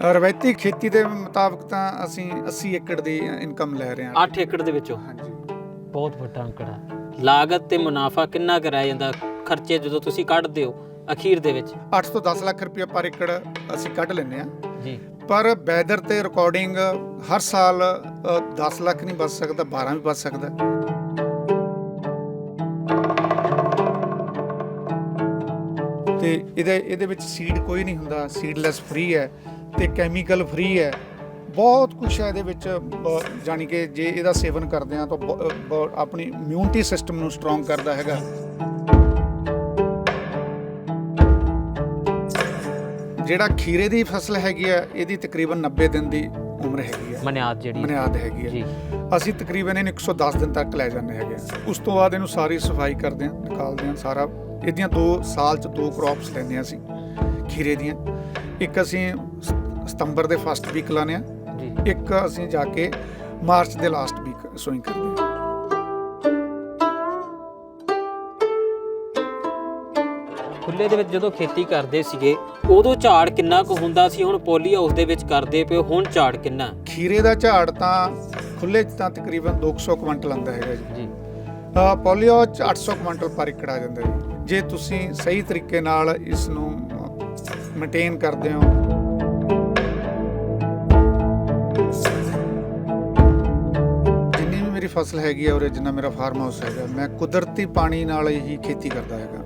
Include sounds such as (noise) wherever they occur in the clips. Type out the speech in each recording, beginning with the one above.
ਰਵਾਇਤੀ ਖੇਤੀ ਦੇ ਮੁਤਾਬਕ ਤਾਂ ਅਸੀਂ 80 ਏਕੜ ਦੀ ਇਨਕਮ ਲੈ ਰਹੇ ਹਾਂ। 8 ਏਕੜ ਦੇ ਵਿੱਚੋਂ? ਹਾਂਜੀ। ਬਹੁਤ ਵੱਡਾ ਅੰਕੜਾ ਲਾਗਤ ਤੇ ਮੁਨਾਫਾ ਕਿੰਨਾ ਕੁ ਰਹਿ ਜਾਂਦਾ? ਖਰਚੇ ਜਦੋਂ ਤੁਸੀਂ ਕੱਢਦੇ ਹੋ ਅਖੀਰ ਦੇ ਵਿੱਚ? 8 ਤੋਂ 10 ਲੱਖ ਰੁਪਏ ਪਰ ਏਕੜ ਅਸੀਂ ਕੱਢ ਲੈਂਦੇ ਆ ਜੀ। ਪਰ ਵੈਦਰ ਤੇ ਰਿਕਾਰਡਿੰਗ ਹਰ ਸਾਲ ਅ, 10 ਲੱਖ ਨਹੀਂ ਬਚ ਸਕਦਾ 12 ਵੀ ਬਚ ਸਕਦਾ। ਤੇ ਇਹਦੇ ਇਹਦੇ ਵਿੱਚ ਸੀਡ ਕੋਈ ਨਹੀਂ ਹੁੰਦਾ ਸੀਡਲੈਸ ਫ੍ਰੀ ਹੈ ਤੇ ਕੈਮੀਕਲ ਫ੍ਰੀ ਹੈ। ਬਹੁਤ ਕੁਝ ਹੈ ਇਹਦੇ ਵਿੱਚ ਜਾਣੀ ਕਿ ਜੇ ਇਹਦਾ ਸੇਵਨ ਕਰਦੇ ਆ ਤਾਂ ਆਪਣੀ ਇਮਿਊਨਿਟੀ ਸਿਸਟਮ ਨੂੰ ਸਟਰੋਂਗ ਕਰਦਾ ਹੈਗਾ। ਜਿਹੜਾ ਖੀਰੇ ਦੀ ਫਸਲ ਹੈਗੀ ਆ ਇਹਦੀ ਤਕਰੀਬਨ 90 ਦਿਨ ਦੀ ਉਮਰ ਹੈਗੀ ਆ ਮਨਿਆਦ ਜਿਹੜੀ ਬੁਨਿਆਦ ਹੈਗੀ ਜੀ। ਆ ਅਸੀਂ ਤਕਰੀਬਨ ਇਹਨੂੰ 110 ਦਿਨ ਤੱਕ ਲੈ ਜਾਂਦੇ ਹੈਗੇ। ਉਸ ਤੋਂ ਬਾਅਦ ਇਹਨੂੰ ਸਾਰੀ ਸਫ਼ਾਈ ਕਰਦੇ ਆ ਨਿਕਾਲਦੇ ਆ ਸਾਰਾ ਇਹਦੀਆਂ ਦੋ ਸਾਲ ਚ ਦੋ ਕ੍ਰੌਪਸ ਲੈਂਦੇ ਆ ਅਸੀਂ ਖੀਰੇ ਦੀਆਂ। ਇੱਕ ਅਸੀਂ ਸਤੰਬਰ ਦੇ ਫਸਟ ਵੀਕ ਲਾਉਂਦੇ ਆ ਜੀ। ਇੱਕ ਅਸੀਂ ਜਾ ਕੇ ਮਾਰਚ ਦੇ ਲਾਸਟ ਵੀਕ ਸੋਇੰਗ ਕਰਦੇ ਆ ਖੁੱਲੇ ਦੇ ਵਿੱਚ ਜਦੋਂ ਖੇਤੀ ਕਰਦੇ ਸੀਗੇ ਉਦੋਂ ਝਾੜ ਕਿੰਨਾ ਕੁ ਹੁੰਦਾ ਸੀ? ਹੁਣ ਪੋਲੀ ਹਾਊਸ ਦੇ ਵਿੱਚ ਕਰਦੇ ਪਏ ਹੁਣ ਝਾੜ ਕਿੰਨਾ? ਖੀਰੇ ਦਾ ਝਾੜ ਤਾਂ ਖੁੱਲੇ ਚ ਤਾਂ ਤਕਰੀਬਨ 200 ਕੁਇੰਟਲ ਆਉਂਦਾ ਹੈਗਾ ਜੀ। ਜੀ। ਪੋਲੀਓ ਚ 800 ਕੁਇੰਟਲ ਪਰ ਏਕੜ ਆ ਜਾਂਦਾ ਹੈ ਜੇ ਤੁਸੀਂ ਸਹੀ ਤਰੀਕੇ ਨਾਲ ਇਸ ਨੂੰ ਮੇਨਟੇਨ ਕਰਦੇ ਹੋ। ਜਿੰਨੀ ਵੀ ਮੇਰੀ ਫਸਲ ਹੈਗੀ ਹੈ ਔਰ ਜਿੰਨਾ ਮੇਰਾ ਫਾਰਮ ਹਾਊਸ ਹੈਗਾ, ਮੈਂ ਕੁਦਰਤੀ ਪਾਣੀ ਨਾਲ ਹੀ ਖੇਤੀ ਕਰਦਾ ਹੈਗਾ।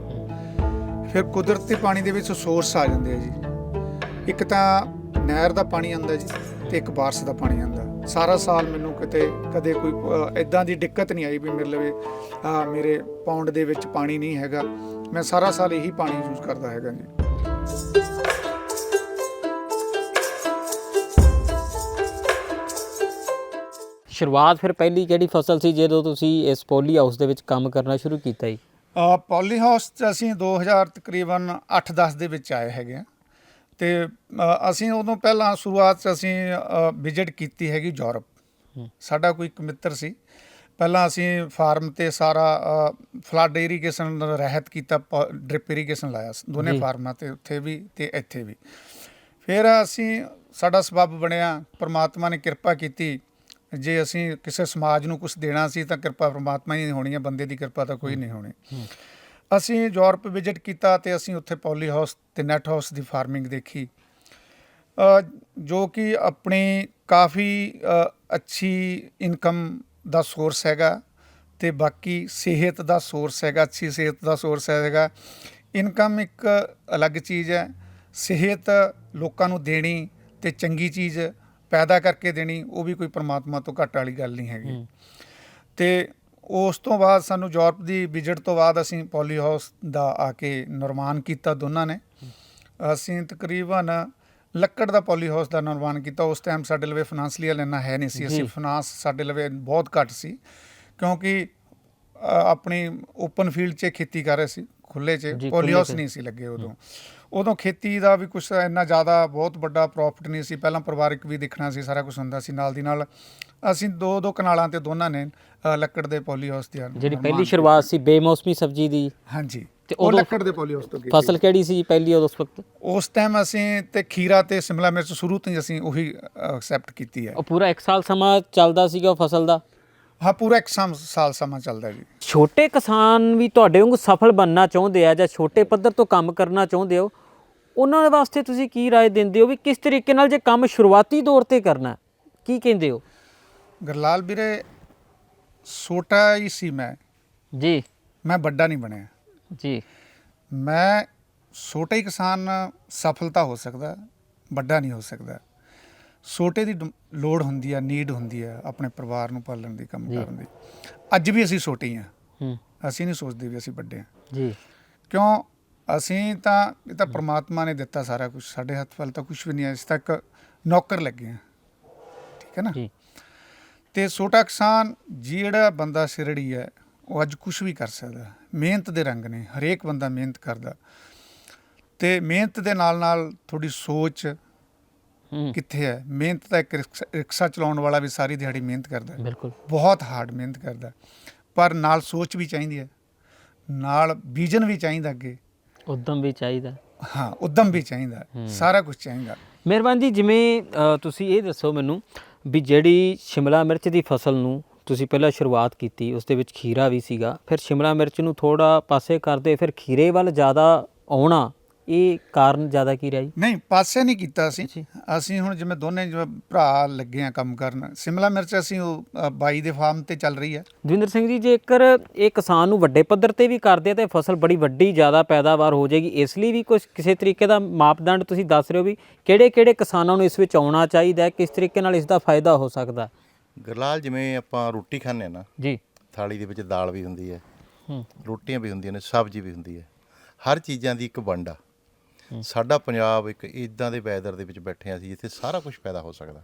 ਫਿਰ ਕੁਦਰਤੀ ਪਾਣੀ ਦੇ ਵਿੱਚ ਸੋਰਸ ਆ ਜਾਂਦੇ ਆ ਜੀ। ਇੱਕ ਤਾਂ ਨਹਿਰ ਦਾ ਪਾਣੀ ਆਉਂਦਾ ਜੀ, ਤੇ ਇੱਕ ਬਾਰਿਸ਼ ਦਾ ਪਾਣੀ ਆਉਂਦਾ। ਸਾਰਾ ਸਾਲ ਮੈਨੂੰ ਕਿਤੇ ਕਦੇ ਕੋਈ ਇਦਾਂ ਦੀ ਦਿੱਕਤ ਨਹੀਂ ਆਈ ਵੀ ਮੇਰੇ ਲਵੇ ਮੇਰੇ ਪੌਂਡ ਦੇ ਵਿੱਚ ਪਾਣੀ ਨਹੀਂ ਹੈਗਾ। ਮੈਂ ਸਾਰਾ ਸਾਲ ਇਹੀ ਪਾਣੀ ਯੂਜ਼ ਕਰਦਾ ਹੈਗਾ ਜੀ। ਸ਼ੁਰੂਆਤ ਫਿਰ ਪਹਿਲੀ ਕਿਹੜੀ ਫਸਲ ਸੀ ਜਦੋਂ ਤੁਸੀਂ ਇਸ ਪੋਲੀ ਹਾਊਸ ਦੇ ਵਿੱਚ ਕੰਮ ਕਰਨਾ ਸ਼ੁਰੂ ਕੀਤਾ ਜੀ? ਪੋਲੀ ਹਾਊਸ 'ਚ ਅਸੀਂ 2000 ਤਕਰੀਬਨ 8-10 ਦੇ ਵਿੱਚ ਆਏ ਹੈਗੇ ਆ। ਤੇ ਅਸੀਂ ਉਦੋਂ ਪਹਿਲਾਂ ਸ਼ੁਰੂਆਤ 'ਚ ਅਸੀਂ ਵਿਜ਼ਿਟ ਕੀਤੀ ਹੈਗੀ ਯੂਰਪ। ਸਾਡਾ ਕੋਈ ਇੱਕ ਮਿੱਤਰ ਸੀ। ਪਹਿਲਾਂ ਅਸੀਂ ਫਾਰਮ ਤੇ ਸਾਰਾ ਫਲੱਡ ਇਰੀਗੇਸ਼ਨ ਰਹਿਤ ਕੀਤਾ ਡ੍ਰਿਪ ਇਰੀਗੇਸ਼ਨ ਲਾਇਆ ਦੋਨੇ। ਫਾਰਮਾਂ ਤੇ ਉੱਥੇ ਵੀ ਤੇ ਇੱਥੇ ਵੀ। ਫਿਰ ਅਸੀਂ ਸਾਡਾ ਸਬਬ ਬਣਿਆ ਪ੍ਰਮਾਤਮਾ ਨੇ ਕਿਰਪਾ ਕੀਤੀ। ਜੇ ਅਸੀਂ ਕਿਸੇ ਸਮਾਜ ਨੂੰ ਕੁਝ ਦੇਣਾ ਸੀ ਤਾਂ ਕਿਰਪਾ ਪ੍ਰਮਾਤਮਾ ਹੀ ਹੋਣੀ ਹੈ ਬੰਦੇ ਦੀ ਕਿਰਪਾ ਤਾਂ ਕੋਈ ਨਹੀਂ ਹੋਣੀ। ਅਸੀਂ ਯੂਰਪ ਵਿਜ਼ਿਟ ਕੀਤਾ ਤੇ ਅਸੀਂ ਉੱਥੇ ਪੌਲੀ ਹਾਊਸ ਤੇ ਨੈਟ ਹਾਊਸ ਦੀ ਫਾਰਮਿੰਗ ਦੇਖੀ। ਜੋ ਕਿ ਆਪਣੀ ਕਾਫੀ ਅੱਛੀ ਇਨਕਮ ਦਾ ਸੋਰਸ ਹੈਗਾ ਤੇ ਬਾਕੀ ਸਿਹਤ ਦਾ ਸੋਰਸ ਹੈਗਾ ਅੱਛੀ ਸਿਹਤ ਦਾ ਸੋਰਸ ਹੈਗਾ। ਇਨਕਮ ਇੱਕ ਅਲੱਗ ਚੀਜ਼ ਹੈ। ਸਿਹਤ ਲੋਕਾਂ ਨੂੰ ਦੇਣੀ ਤੇ ਚੰਗੀ ਚੀਜ਼ ਪੈਦਾ ਕਰਕੇ ਦੇਣੀ ਉਹ ਵੀ ਕੋਈ ਪ੍ਰਮਾਤਮਾ ਤੋਂ ਘੱਟ ਵਾਲੀ ਗੱਲ ਨਹੀਂ ਹੈਗੀ। ਤੇ ਉਸ ਤੋਂ ਬਾਅਦ ਸਾਨੂੰ ਯੂਰਪ ਦੀ ਵਿਜ਼ਿਟ ਤੋਂ ਬਾਅਦ ਅਸੀਂ ਪੋਲੀ ਹਾਊਸ ਦਾ ਆ ਕੇ ਨਿਰਮਾਣ ਕੀਤਾ ਦੋਨਾਂ ਨੇ। ਅਸੀਂ ਤਕਰੀਬਨ ਲੱਕੜ ਦਾ ਪੋਲੀ ਹਾਊਸ ਦਾ ਨਿਰਮਾਣ ਕੀਤਾ। ਉਸ ਟਾਈਮ ਸਾਡੇ ਲਵੇ ਫਾਈਨਾਂਸ਼ੀਅਲ ਇੰਨਾ ਹੈ ਨਹੀਂ ਸੀ। ਅਸੀਂ। ਫਾਈਨਾਂਸ ਸਾਡੇ ਲਵੇ ਬਹੁਤ ਘੱਟ ਸੀ। ਕਿਉਂਕਿ ਆਪਣੀ ਓਪਨ ਫੀਲਡ 'ਚ ਖੇਤੀ ਕਰ ਰਹੇ ਸੀ। ਖੁੱਲੇ 'ਚ। Poly house. ਨਹੀਂ ਸੀ ਲੱਗੇ ਉਦੋਂ। ਉਦੋਂ ਖੇਤੀ ਦਾ ਵੀ ਕੁਝ ਇੰਨਾ ਜ਼ਿਆਦਾ ਬਹੁਤ ਵੱਡਾ ਪ੍ਰੋਫਿਟ ਨਹੀਂ ਸੀ। ਪਹਿਲਾਂ ਪਰਿਵਾਰਿਕ ਵੀ ਦੇਖਣਾ ਸੀ ਸਾਰਾ ਕੁਝ ਹੁੰਦਾ ਸੀ ਨਾਲ ਦੀ ਨਾਲ। ਅਸੀਂ ਦੋ ਦੋ ਕਨਾਲਾਂ ਤੇ ਦੋਨਾਂ ਨੇ ਅ, ਲੱਕੜ ਦੇ ਪੋਲੀ ਹਾਊਸ ਦੀ ਜਿਹੜੀ ਪਹਿਲੀ ਸ਼ੁਰੂਆਤ ਸੀ ਬੇਮੌਸਮੀ ਸਬਜ਼ੀ ਦੀ। ਹਾਂਜੀ। ਤੇ ਉਹ ਉਦੋਂ ਲੱਕੜ ਦੇ ਪੋਲੀ ਹਾਊਸ ਤੋਂ ਕੀਤੀ। ਫਸਲ ਕਿਹੜੀ ਸੀ ਜੀ ਪਹਿਲੀ ਉਦੋਂ ਉਸ ਵਕਤ? ਉਸ ਟਾਈਮ ਅਸੀਂ ਤੇ ਖੀਰਾ ਤੇ ਸ਼ਿਮਲਾ ਮਿਰਚ ਸ਼ੁਰੂ ਤੋਂ ਹੀ ਅਸੀਂ ਉਹੀ ਐਕਸੈਪਟ ਕੀਤੀ ਹੈ। ਉਹ ਪੂਰਾ 1 ਸਾਲ ਸਮਾਂ ਚੱਲਦਾ ਸੀਗਾ ਉਹ ਫਸਲ ਦਾ? ਹਾਂ ਪੂਰਾ ਇੱਕ ਸਮ- ਸਾਲ ਸਮਾਂ ਚੱਲਦਾ ਜੀ ਛੋਟੇ ਕਿਸਾਨ ਵੀ ਤੁਹਾਡੇ ਵਾਂਗੂ ਸਫਲ ਬਣਨਾ ਚਾਹੁੰਦੇ ਆ ਜਾਂ ਛੋਟੇ ਪੱਧਰ ਤੋਂ ਕੰਮ ਕਰਨਾ ਚਾਹੁੰਦੇ ਹੋ ਉਹਨਾਂ ਦੇ ਵਾਸਤੇ ਤੁਸੀਂ ਕੀ رائے ਦਿੰਦੇ ਹੋ ਵੀ ਕਿਸ ਤਰੀਕੇ ਨਾਲ ਜੇ ਕੰਮ ਸ਼ੁਰੂਆਤੀ ਦੌਰ ਤੇ ਕਰਨਾ ਹੈ? ਕੀ ਕਹਿੰਦੇ ਹੋ ਗਰਲਾਲ ਵੀਰੇ ਛੋਟਾ ਹੀ ਸੀ ਮੈਂ ਜੀ ਮੈਂ ਵੱਡਾ ਨਹੀਂ ਬਣਿਆ ਜੀ ਮੈਂ ਛੋਟਾ ਹੀ ਕਿਸਾਨ ਸਫਲਤਾ ਹੋ ਸਕਦਾ ਵੱਡਾ ਨਹੀਂ ਹੋ ਸਕਦਾ ਛੋਟੇ ਦੀ ਡਮ- ਲੋੜ ਹੁੰਦੀ ਆ ਨੀਡ ਹੁੰਦੀ ਆ ਆਪਣੇ ਪਰਿਵਾਰ ਨੂੰ ਪਾਲਣ ਦੀ ਕੰਮ। ਕਰਨ ਦੀ। ਅੱਜ ਵੀ ਅਸੀਂ ਛੋਟੇ ਹੀ ਆ। ਹੂੰ। ਅਸੀਂ ਨਹੀਂ ਸੋਚਦੇ ਵੀ ਅਸੀਂ ਵੱਡੇ ਆ। ਜੀ। ਕਿਉਂ? ਅਸੀਂ ਤਾਂ ਇਹ ਤਾਂ ਪ੍ਰਮਾਤਮਾ ਨੇ ਦਿੱਤਾ ਸਾਰਾ ਕੁਝ ਸਾਡੇ ਹੱਥ ਵੱਲ ਤਾਂ ਕੁਝ ਵੀ ਨਹੀਂ ਹੈ ਇਸ ਤੱਕ ਨੌਕਰ ਲੱਗੇ ਆ। ਠੀਕ ਹੈ ਨਾ? ਜੀ। ਤੇ ਛੋਟਾ ਕਿਸਾਨ ਜਿਹੜਾ ਬੰਦਾ ਸਿਰੜੀ ਹੈ ਉਹ ਅੱਜ ਕੁਝ ਵੀ ਕਰ ਸਕਦਾ। ਮਿਹਨਤ ਦੇ ਰੰਗ ਨੇ ਹਰੇਕ ਬੰਦਾ ਮਿਹਨਤ ਕਰਦਾ। ਤੇ ਮਿਹਨਤ ਦੇ ਨਾਲ ਨਾਲ ਥੋੜੀ ਸੋਚ ਕਿੱਥੇ ਹੈ? ਮਿਹਨਤ ਤਾਂ ਇੱਕ ਰਿਕਸ਼ਾ- ਚਲਾਉਣ ਵਾਲਾ ਵੀ ਸਾਰੀ ਦਿਹਾੜੀ ਮਿਹਨਤ ਕਰਦਾ ਹੈ। ਬਿਲਕੁਲ। ਬਹੁਤ ਹਾਰਡ ਮਿਹਨਤ ਕਰਦਾ ਪਰ ਨਾਲ ਸੋਚ ਵੀ ਚਾਹੀਦੀ ਹੈ। ਨਾਲ ਵਿਜ਼ਨ ਵੀ ਚਾਹੀਦਾ ਅੱਗੇ। ਉਦਮ ਵੀ ਚਾਹੀਦਾ ਹਾਂ। ਉਦਮ ਵੀ ਚਾਹੀਦਾ। ਸਾਰਾ ਕੁਝ ਚਾਹੀਦਾ ਮਿਹਰਬਾਨ ਜੀ ਜਿਵੇਂ ਤੁਸੀਂ ਇਹ ਦੱਸੋ ਮੈਨੂੰ ਵੀ ਜਿਹੜੀ ਸ਼ਿਮਲਾ ਮਿਰਚ ਦੀ ਫਸਲ ਨੂੰ ਤੁਸੀਂ ਪਹਿਲਾਂ ਸ਼ੁਰੂਆਤ ਕੀਤੀ ਉਸ ਦੇ ਵਿੱਚ ਖੀਰਾ ਵੀ ਸੀਗਾ ਫਿਰ ਸ਼ਿਮਲਾ ਮਿਰਚ ਨੂੰ ਥੋੜਾ ਪਾਸੇ ਕਰਦੇ ਫਿਰ ਖੀਰੇ ਵੱਲ ਜ਼ਿਆਦਾ ਆਉਣਾ ਇਹ ਕਾਰਨ ਜ਼ਿਆਦਾ ਕੀ ਰਿਹਾ ਜੀ? ਨਹੀਂ ਪਾਸੇ ਨਹੀਂ ਕੀਤਾ ਅਸੀਂ। ਅਸੀਂ ਹੁਣ ਜਿਵੇਂ ਦੋਨੇ ਜਿਵੇਂ ਭਰਾ ਲੱਗੇ ਆ ਕੰਮ ਕਰਨ ਸਿਮਲਾ ਮਿਰਚ ਅਸੀਂ ਉਹ ਬਾਈ ਦੇ ਫਾਰਮ ਤੇ ਚੱਲ ਰਹੀ ਹੈ ਦਵਿੰਦਰ ਸਿੰਘ ਜੀ ਜੇਕਰ ਇਹ ਕਿਸਾਨ ਨੂੰ ਵੱਡੇ ਪੱਧਰ ਤੇ ਵੀ ਕਰਦੇ ਤੇ ਫਸਲ ਬੜੀ ਵੱਡੀ ਜ਼ਿਆਦਾ ਪੈਦਾਵਾਰ ਹੋ ਜਾਏਗੀ ਇਸ ਲਈ ਵੀ ਕੁਝ ਕਿਸੇ ਤਰੀਕੇ ਦਾ ਮਾਪਦੰਡ ਤੁਸੀਂ ਦੱਸ ਰਹੇ ਹੋ ਵੀ ਕਿਹੜੇ ਕਿਹੜੇ ਕਿਸਾਨਾਂ ਨੂੰ ਇਸ ਵਿੱਚ ਆਉਣਾ ਚਾਹੀਦਾ ਹੈ ਕਿਸ ਤਰੀਕੇ ਨਾਲ ਇਸ ਦਾ ਫਾਇਦਾ ਹੋ ਸਕਦਾ? ਗਰਲਾਲ ਜਿਵੇਂ ਆਪਾਂ ਰੋਟੀ ਖਾਂਦੇ ਆ ਨਾ ਜੀ। ਥਾਲੀ ਦੇ ਵਿੱਚ ਦਾਲ ਵੀ ਹੁੰਦੀ ਹੈ ਹੂੰ। ਰੋਟੀਆਂ ਵੀ ਹੁੰਦੀਆਂ ਨੇ ਸਬਜ਼ੀ ਵੀ ਹੁੰਦੀ ਹੈ ਹਰ ਚੀਜ਼ਾਂ ਦੀ ਇੱਕ ਵੰਡ ਆ। ਸਾਡਾ ਪੰਜਾਬ ਇੱਕ ਇਦਾਂ ਦੇ ਵੈਦਰ ਦੇ ਵਿੱਚ ਬੈਠੇ ਆ ਅਸੀਂ ਜਿੱਥੇ ਸਾਰਾ ਕੁਝ ਪੈਦਾ ਹੋ ਸਕਦਾ।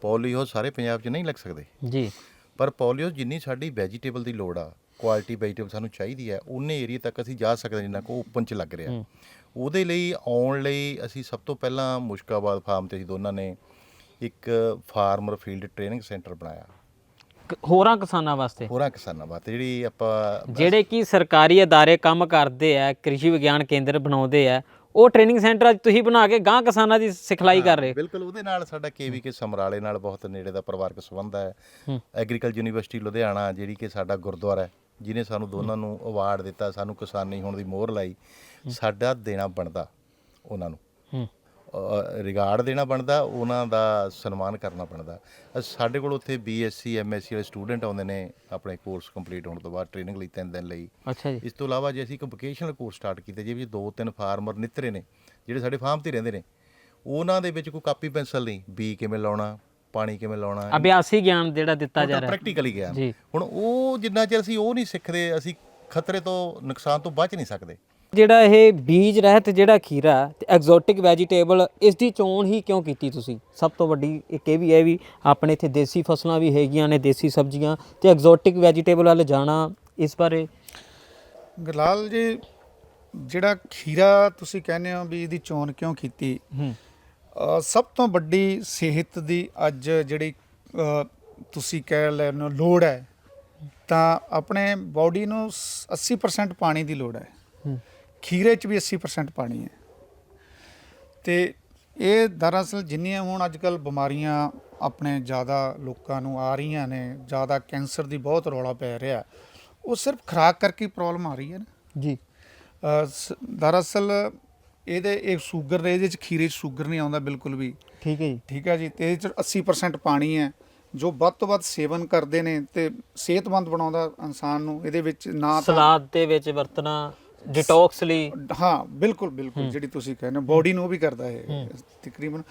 ਪੋਲੀਓ ਸਾਰੇ ਪੰਜਾਬ 'ਚ ਨਹੀਂ ਲੱਗ ਸਕਦੇ। ਜੀ। ਪਰ ਪੋਲੀਓ ਜਿੰਨੀ ਸਾਡੀ ਵੈਜੀਟੇਬਲ ਦੀ ਲੋੜ ਆ ਕੁਆਲਿਟੀ ਵੈਜੀਟੇਬਲ ਸਾਨੂੰ ਚਾਹੀਦੀ ਹੈ ਉਨੇ ਏਰੀਆ ਤੱਕ ਅਸੀਂ ਜਾ ਸਕਦੇ ਜਿੰਨਾ ਕੋ ਓਪਨ 'ਚ ਲੱਗ ਰਿਹਾ। ਉਹਦੇ ਲਈ ਆਉਣ ਲਈ ਅਸੀਂ ਸਭ ਤੋਂ ਪਹਿਲਾਂ ਮੁਸ਼ਕਾਬਾਦ ਫਾਰਮ ਤੇ ਅਸੀਂ ਦੋਨਾਂ ਨੇ ਇੱਕ ਫਾਰਮਰ ਫੀਲਡ ਟ੍ਰੇਨਿੰਗ ਸੈਂਟਰ ਬਣਾਇਆ। ਹੋਰਾਂ ਕਿਸਾਨਾਂ ਵਾਸਤੇ? ਹੋਰਾਂ ਕਿਸਾਨਾਂ ਵਾਸਤੇ ਜਿਹੜੀ ਆਪਾਂ ਜਿਹੜੇ ਕੀ ਸਰਕਾਰੀ ਅਦਾਰੇ ਕੰਮ ਕਰਦੇ ਆ ਕ੍ਰਿਸ਼ੀ ਵਿਗਿਆਨ ਕੇਂਦਰ ਬਣਾਉਂਦੇ ਆ ਉਹ ਟ੍ਰੇਨਿੰਗ ਸੈਂਟਰ ਅੱਜ ਤੁਸੀਂ ਬਣਾ ਕੇ ਗਾਂ ਕਿਸਾਨਾਂ ਦੀ ਸਿਖਲਾਈ ਕਰ ਰਹੇ ਹੋ। ਬਿਲਕੁਲ ਉਹਦੇ ਨਾਲ ਸਾਡਾ ਕੇਵੀਕੇ ਸਮਰਾਲੇ ਨਾਲ ਬਹੁਤ ਨੇੜੇ ਦਾ ਪਰਿਵਾਰਕ ਸੰਬੰਧ ਹੈ। ਐਗਰੀਕਲਚਰ ਯੂਨੀਵਰਸਿਟੀ ਲੁਧਿਆਣਾ ਜਿਹੜੀ ਕਿ ਸਾਡਾ ਗੁਰਦੁਆਰਾ ਹੈ ਜਿਨੇ ਸਾਨੂੰ ਦੋਨਾਂ ਨੂੰ ਅਵਾਰਡ ਦਿੱਤਾ ਸਾਨੂੰ ਕਿਸਾਨੀ ਹੋਣ ਦੀ ਮੋਹਰ ਲਾਈ ਸਾਡਾ ਦੇਣਾ ਬਣਦਾ ਉਹਨਾਂ ਨੂੰ। ਰਿਗਾਰਡ ਦੇਣਾ ਬਣਦਾ ਉਹਨਾਂ ਦਾ ਸਨਮਾਨ ਕਰਨਾ ਬਣਦਾ। ਸਾਡੇ ਕੋਲ ਉੱਥੇ ਬੀਐਸਸੀ ਐਮਐਸਸੀ ਵਾਲੇ ਸਟੂਡੈਂਟ ਆਉਂਦੇ ਨੇ ਆਪਣੇ ਕੋਰਸ ਕੰਪਲੀਟ ਹੋਣ ਤੋਂ ਬਾਅਦ ਟ੍ਰੇਨਿੰਗ ਲਈ ਤਿੰਨ ਦਿਨ ਲਈ। ਅੱਛਾ ਜੀ। ਇਸ ਤੋਂ ਇਲਾਵਾ ਜੇ ਅਸੀਂ ਇੱਕ ਵੋਕੇਸ਼ਨਲ ਕੋਰਸ ਸਟਾਰਟ ਕੀਤੇ ਜੇ ਵੀ ਦੋ ਤਿੰਨ ਫਾਰਮਰ ਨਿੱਤਰੇ ਨੇ ਜਿਹੜੇ ਸਾਡੇ ਫਾਰਮ ਤੇ ਰਹਿੰਦੇ ਨੇ ਉਹਨਾਂ ਦੇ ਵਿੱਚ ਕੋਈ ਕਾਪੀ ਪੈਨਸਲ ਨਹੀਂ। ਬੀ ਕਿਵੇਂ ਲਾਉਣਾ ਪਾਣੀ ਕਿਵੇਂ ਲਾਉਣਾ ਅਭਿਆਸੀ ਗਿਆਨ ਜਿਹੜਾ ਦਿੱਤਾ ਜਾ ਰਿਹਾ। ਪ੍ਰੈਕਟੀਕਲੀ ਗਿਆ ਜੀ। ਹੁਣ ਉਹ ਜਿੰਨਾ ਚਿਰ ਅਸੀਂ ਉਹ ਨਹੀਂ ਸਿੱਖਦੇ ਅਸੀਂ ਖਤਰੇ ਤੋਂ ਨੁਕਸਾਨ ਤੋਂ ਬਚ ਨਹੀਂ ਸਕਦੇ। ਜਿਹੜਾ ਇਹ ਬੀਜ ਰਹਿਤ ਜਿਹੜਾ ਖੀਰਾ ਤੇ ਐਗਜ਼ੋਟਿਕ ਵੈਜੀਟੇਬਲ ਇਸ ਦੀ ਚੋਣ ਹੀ ਕਿਉਂ ਕੀਤੀ ਤੁਸੀਂ? ਸਭ ਤੋਂ ਵੱਡੀ ਇੱਕ ਇਹ ਵੀ ਹੈ ਵੀ ਆਪਣੇ ਇੱਥੇ ਦੇਸੀ ਫਸਲਾਂ ਵੀ ਹੈਗੀਆਂ ਨੇ ਦੇਸੀ ਸਬਜ਼ੀਆਂ ਤੇ ਐਗਜ਼ੋਟਿਕ ਵੈਜੀਟੇਬਲ ਵੱਲ ਜਾਣਾ ਇਸ ਬਾਰੇ। ਗਲਾਲ ਜੀ ਜਿਹੜਾ ਖੀਰਾ ਤੁਸੀਂ ਕਹਿੰਦੇ ਹੋ ਵੀ ਇਹਦੀ ਚੋਣ ਕਿਉਂ ਕੀਤੀ? ਸਭ ਤੋਂ ਵੱਡੀ ਸਿਹਤ ਦੀ ਅੱਜ ਜਿਹੜੀ ਤੁਸੀਂ ਕਹਿ ਲੈਣੋ ਲੋੜ ਹੈ ਤਾਂ ਆਪਣੇ ਬਾਡੀ ਨੂੰ ਸ- 80% ਪਾਣੀ ਦੀ ਲੋੜ ਹੈ। ਹੂੰ। ਖੀਰੇ 'ਚ ਵੀ 80% ਪਾਣੀ ਹੈ। ਤੇ ਇਹ ਦਰਅਸਲ ਜਿੰਨੀਆਂ ਹੁਣ ਅੱਜ ਕੱਲ ਬਿਮਾਰੀਆਂ ਆਪਣੇ ਜ਼ਿਆਦਾ ਲੋਕਾਂ ਨੂੰ ਆ ਰਹੀਆਂ ਨੇ ਜ਼ਿਆਦਾ ਕੈਂਸਰ ਦੀ ਬਹੁਤ ਰੌਲਾ ਪੈ ਰਿਹਾ ਉਹ ਸਿਰਫ ਖੁਰਾਕ ਕਰਕੇ ਪ੍ਰੋਬਲਮ ਆ ਰਹੀ ਹੈ ਨਾ। ਜੀ। ਦਰਅਸਲ ਇਹਦੇ ਇਹ ਸ਼ੂਗਰ ਦੇ ਇਹਦੇ ਚ ਖੀਰੇ 'ਚ ਸ਼ੂਗਰ ਨਹੀਂ ਆਉਂਦਾ ਬਿਲਕੁਲ ਵੀ। ਠੀਕ ਹੈ ਜੀ। ਠੀਕ ਹੈ ਜੀ ਤੇ ਇਹਦੇ ਚ 80% ਪਾਣੀ ਹੈ ਜੋ ਵੱਧ ਤੋਂ ਵੱਧ ਸੇਵਨ ਕਰਦੇ ਨੇ ਤੇ ਸਿਹਤਮੰਦ ਬਣਾਉਂਦਾ ਇਨਸਾਨ ਨੂੰ ਇਹਦੇ ਵਿੱਚ ਨਾ ਸਲਾਦ ਦੇ ਵਿੱਚ ਵਰਤਣਾ ਡਿਟੌਕਸ ਲਈ। ਹਾਂ ਬਿਲਕੁਲ ਬਿਲਕੁਲ ਜਿਹੜੀ ਤੁਸੀਂ ਕਹਿੰਦੇ ਬੋਡੀ ਨੂੰ ਵੀ ਕਰਦਾ ਹੈ। ਤਕਰੀਬਨ।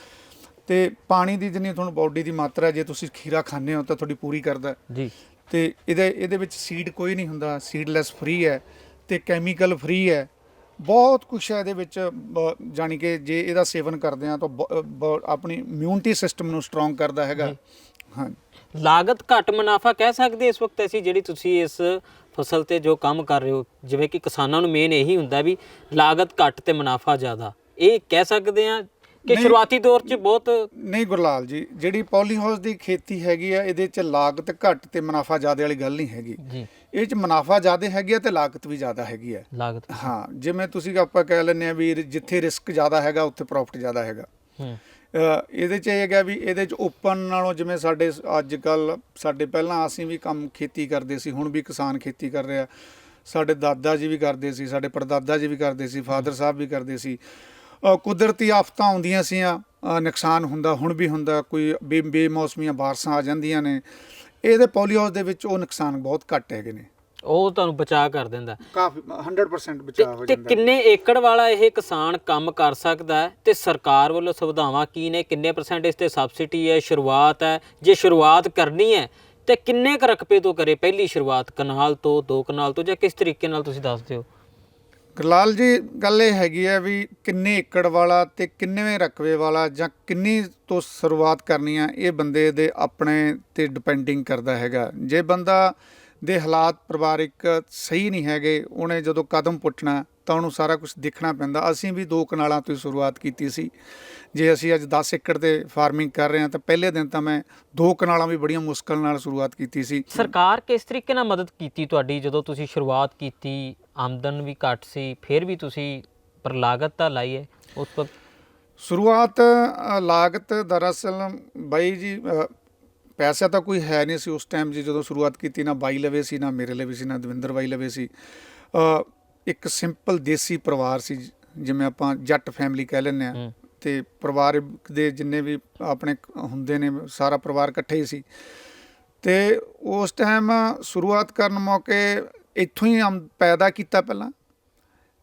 ਤੇ ਪਾਣੀ ਦੀ ਜਿੰਨੀ ਤੁਹਾਨੂੰ ਬੋਡੀ ਦੀ ਮਾਤਰਾ ਜੇ ਤੁਸੀਂ ਖੀਰਾ ਖਾਂਦੇ ਹੋ ਤਾਂ ਤੁਹਾਡੀ ਪੂਰੀ ਕਰਦਾ। ਜੀ। ਤੇ ਇਹਦੇ ਇਹਦੇ ਵਿੱਚ ਸੀਡ ਕੋਈ ਨਹੀਂ ਹੁੰਦਾ ਸੀਡਲੈਸ ਫ੍ਰੀ ਹੈ ਤੇ ਕੈਮੀਕਲ ਫ੍ਰੀ ਹੈ। ਬਹੁਤ ਕੁਝ ਹੈ ਇਹਦੇ ਵਿੱਚ ਜਾਣੀ ਕਿ ਜੇ ਇਹਦਾ ਸੇਵਨ ਕਰਦੇ ਆ ਤਾਂ ਆਪਣੀ ਇਮਿਊਨਿਟੀ ਸਿਸਟਮ ਨੂੰ ਸਟਰੋਂਗ ਕਰਦਾ ਹੈਗਾ। ਹਾਂ। ਲਾਗਤ ਘੱਟ ਮੁਨਾਫਾ ਕਹਿ ਸਕਦੇ ਇਸ ਵਕਤ ਅਸੀਂ ਜਿਹੜੀ ਤੁਸੀਂ ਇਸ ਫਸਲ ਤੇ ਜੋ ਕੰਮ ਕਰ ਰਹੇ ਹੋ ਜਿਵੇਂ ਕਿ ਕਿਸਾਨਾਂ ਨੂੰ ਮੇਨ ਇਹੀ ਹੁੰਦਾ ਵੀ ਲਾਗਤ ਘੱਟ ਤੇ ਮੁਨਾਫਾ ਜ਼ਿਆਦਾ। ਇਹ ਕਹਿ ਸਕਦੇ ਆ ਕਿ ਨਹੀਂ। ਸ਼ੁਰੂਆਤੀ ਦੌਰ 'ਚ ਬਹੁਤ ਨਹੀਂ ਗੁਰਲਾਲ ਜੀ ਜਿਹੜੀ ਪੋਲੀ ਹਾਊਸ ਦੀ ਖੇਤੀ ਹੈਗੀ ਆ ਇਹਦੇ ਚ ਲਾਗਤ ਘੱਟ ਤੇ ਮੁਨਾਫਾ ਜ਼ਿਆਦਾ ਵਾਲੀ ਗੱਲ ਨਹੀਂ ਹੈਗੀ। ਜੀ। ਇਹ ਚ ਮੁਨਾਫਾ ਜ਼ਿਆਦਾ ਹੈਗੀ ਆ ਤੇ ਲਾਗਤ ਵੀ ਜ਼ਿਆਦਾ ਹੈਗੀ ਹੈ ਲਾਗਤ ਹਾਂ ਜਿਵੇਂ ਤੁਸੀਂ ਆਪਾਂ ਕਹਿ ਲੈਂਦੇ ਆ ਵੀ ਜਿੱਥੇ ਰਿਸਕ ਜ਼ਿਆਦਾ ਹੈਗਾ ਉੱਥੇ ਪ੍ਰੋਫਿਟ ਜ਼ਿਆਦਾ ਹੈਗਾ। ਹੂੰ। ਇਹਦੇ ਚ ਇਹ ਹੈਗਾ ਵੀ ਇਹਦੇ ਚ ਓਪਨ ਨਾਲੋਂ ਜਿਵੇਂ ਸਾਡੇ ਅੱਜ ਕੱਲ ਸਾਡੇ ਪਹਿਲਾਂ ਅਸੀਂ ਵੀ ਕੰਮ ਖੇਤੀ ਕਰਦੇ ਸੀ, ਹੁਣ ਵੀ ਕਿਸਾਨ ਖੇਤੀ ਕਰ ਰਿਹਾ। ਸਾਡੇ ਦਾਦਾ ਜੀ ਵੀ ਕਰਦੇ ਸੀ, ਸਾਡੇ ਪੜਦਾਦਾ ਜੀ ਵੀ ਕਰਦੇ ਸੀ, ਫਾਦਰ ਸਾਹਿਬ ਵੀ ਕਰਦੇ ਸੀ। ਕੁਦਰਤੀ ਆਫਤਾਂ ਆਉਂਦੀਆਂ ਸੀਆਂ ਨੁਕਸਾਨ ਹੁੰਦਾ, ਹੁਣ ਵੀ ਹੁੰਦਾ, ਕੋਈ ਬੇ ਬੇਮੌਸਮੀਆਂ ਬਾਰਸ਼ਾਂ ਆ ਜਾਂਦੀਆਂ ਨੇ। ਇਹਦੇ ਪੋਲੀਓਸ ਦੇ ਵਿੱਚ ਉਹ ਨੁਕਸਾਨ ਬਹੁਤ ਘੱਟ ਹੈਗੇ ਨੇ। ਉਹ ਤੁਹਾਨੂੰ ਬਚਾ ਕਰ ਦਿੰਦਾ। ਕਾਫੀ 100% ਤੇ ਬਚਾਅ ਹੋ ਤੇ ਜਾਂਦਾ। ਕਿੰਨੇ ਏਕੜ ਵਾਲਾ ਇਹ ਕਿਸਾਨ ਕੰਮ ਕਰ ਸਕਦਾ ਹੈ? ਤੇ ਸਰਕਾਰ ਵੱਲੋਂ ਸੁਵਿਧਾਵਾਂ ਕੀ ਨੇ? ਕਿੰਨੇ ਪਰਸੈਂਟ ਇਸ ਤੇ ਸਬਸਿਡੀ ਹੈ ਸ਼ੁਰੂਆਤ ਹੈ? ਜੇ ਸ਼ੁਰੂਆਤ ਕਰਨੀ ਹੈ ਤੇ ਕਿੰਨੇ ਕੁ ਰਕਬੇ ਤੋਂ ਕਰੇ? ਪਹਿਲੀ ਸ਼ੁਰੂਆਤ ਕਨਾਲ ਤੋਂ ਦੋ ਕਨਾਲ ਤੋਂ ਜਾਂ ਕਿਸ ਤਰੀਕੇ ਨਾਲ ਤੁਸੀਂ ਦੱਸ ਦਿਓ? ਗਰਲਾਲ ਜੀ ਗੱਲ ਇਹ ਹੈਗੀ ਹੈ ਵੀ ਕਿੰਨੇ ਏਕੜ ਵਾਲਾ ਤੇ ਕਿੰਨੇਵੇਂ ਰਕਬੇ ਵਾਲਾ ਜਾਂ ਕਿੰਨੀ ਤੋਂ ਸ਼ੁਰੂਆਤ ਕਰਨੀ ਆ ਇਹ ਬੰਦੇ ਦੇ ਆਪਣੇ ਤੇ ਡਿਪੈਂਡਿੰਗ ਕਰਦਾ ਹੈਗਾ। ਜੇ ਬੰਦਾ ਦੇ ਹਾਲਾਤ ਪਰਿਵਾਰਿਕ ਸਹੀ ਨਹੀਂ ਹੈਗੇ ਉਹਨੇ ਜਦੋਂ ਕਦਮ ਪੁੱਟਣਾ ਤਾਂ ਉਹਨੂੰ ਸਾਰਾ ਕੁਝ ਦੇਖਣਾ ਪੈਂਦਾ। ਅਸੀਂ ਵੀ ਦੋ ਕਨਾਲਾਂ ਤੋਂ ਸ਼ੁਰੂਆਤ ਕੀਤੀ ਸੀ। ਜੇ ਅਸੀਂ ਅੱਜ 10 ਏਕੜ ਤੇ ਫਾਰਮਿੰਗ ਕਰ ਰਹੇ ਹਾਂ ਤਾਂ ਪਹਿਲੇ ਦਿਨ ਤਾਂ ਮੈਂ ਦੋ ਕਨਾਲਾਂ ਵੀ ਬੜੀਆਂ ਮੁਸ਼ਕਲ ਨਾਲ ਸ਼ੁਰੂਆਤ ਕੀਤੀ ਸੀ। ਸਰਕਾਰ ਕਿਸ ਤਰੀਕੇ ਨਾਲ ਮਦਦ ਕੀਤੀ ਤੁਹਾਡੀ? ਜਦੋਂ ਤੁਸੀਂ ਸ਼ੁਰੂਆਤ ਕੀਤੀ ਆਮਦਨ ਵੀ ਘੱਟ ਸੀ ਫਿਰ ਵੀ ਤੁਸੀਂ ਪਰ ਲਾਗਤ ਤਾਂ ਲਾਈ ਹੈ ਉਸ ਵਕਤ? ਸ਼ੁਰੂਆਤ ਲਾਗਤ ਦਰਅਸਲ ਬਾਈ ਜੀ ਪੈਸਾ ਤਾਂ ਕੋਈ ਹੈ ਨਹੀਂ ਸੀ ਉਸ ਟਾਈਮ ਜੀ ਜਦੋਂ ਸ਼ੁਰੂਆਤ ਕੀਤੀ ਨਾ ਬਾਈ ਲਵੇ ਸੀ ਨਾ ਮੇਰੇ ਲਵੇ ਸੀ ਨਾ ਦਵਿੰਦਰ ਬਾਈ ਲਵੇ ਸੀ। ਇੱਕ ਸਿੰਪਲ ਦੇਸੀ ਪਰਿਵਾਰ ਸੀ ਜਿਵੇਂ ਆਪਾਂ ਜੱਟ ਫੈਮਿਲੀ ਕਹਿ ਲੈਂਦੇ ਆ। ਤੇ ਪਰਿਵਾਰ ਦੇ ਜਿੰਨੇ ਵੀ ਆਪਣੇ ਹੁੰਦੇ ਨੇ ਸਾਰਾ ਪਰਿਵਾਰ ਇਕੱਠੇ ਹੀ ਸੀ। ਤੇ ਉਸ ਟਾਈਮ ਸ਼ੁਰੂਆਤ ਕਰਨ ਮੌਕੇ ਇੱਥੋਂ ਹੀ ਆਮ- ਪੈਦਾ ਕੀਤਾ ਪਹਿਲਾਂ।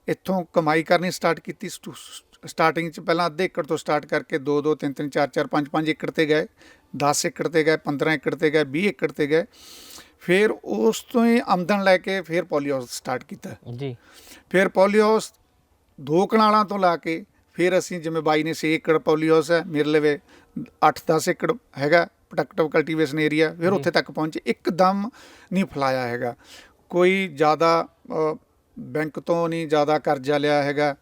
ਇੱਥੋਂ ਕਮਾਈ ਕਰਨੀ ਸਟਾਰਟ ਕੀਤੀ ਸਟਾਰਟਿੰਗ ਚ ਪਹਿਲਾਂ ਅੱਧੇ ਏਕੜ ਤੋਂ ਸਟਾਰਟ ਕਰਕੇ 2 2 3 3 4 4 5 5 ਏਕੜ ਤੇ ਗਏ 10 ਏਕੜ ਤੇ ਗਏ 15 ਏਕੜ ਤੇ ਗਏ 20 ਏਕੜ ਤੇ ਗਏ ਫਿਰ ਉਸ ਤੋਂ ਹੀ ਆਮਦਨ ਲੈ ਕੇ ਫਿਰ ਪੋਲੀ ਹਾਊਸ ਸਟਾਰਟ ਕੀਤਾ। ਜੀ। ਫਿਰ ਪੋਲੀ ਹਾਊਸ ਦੋ ਕਨਾਲਾਂ ਤੋਂ ਲਾ ਕੇ ਫਿਰ ਅਸੀਂ ਜਿਵੇਂ ਬਾਈ ਨੇ 6 ਏਕੜ ਪੋਲੀ ਹਾਊਸ ਹੈ ਮੇਰੇ ਲਵੇ 8-10 ਏਕੜ ਹੈਗਾ ਪ੍ਰੋਡਕਟਿਵ ਕਲਟੀਵੇਸ਼ਨ ਏਰੀਆ ਫਿਰ ਉੱਥੇ ਤੱਕ ਪਹੁੰਚੇ ਇੱਕਦਮ ਨਹੀਂ ਫਲਾਇਆ ਹੈਗਾ। ਕੋਈ ਜ਼ਿਆਦਾ ਬੈਂਕ ਤੋਂ ਨਹੀਂ ਜ਼ਿਆਦਾ ਕਰਜ਼ਾ ਲਿਆ ਹੈਗਾ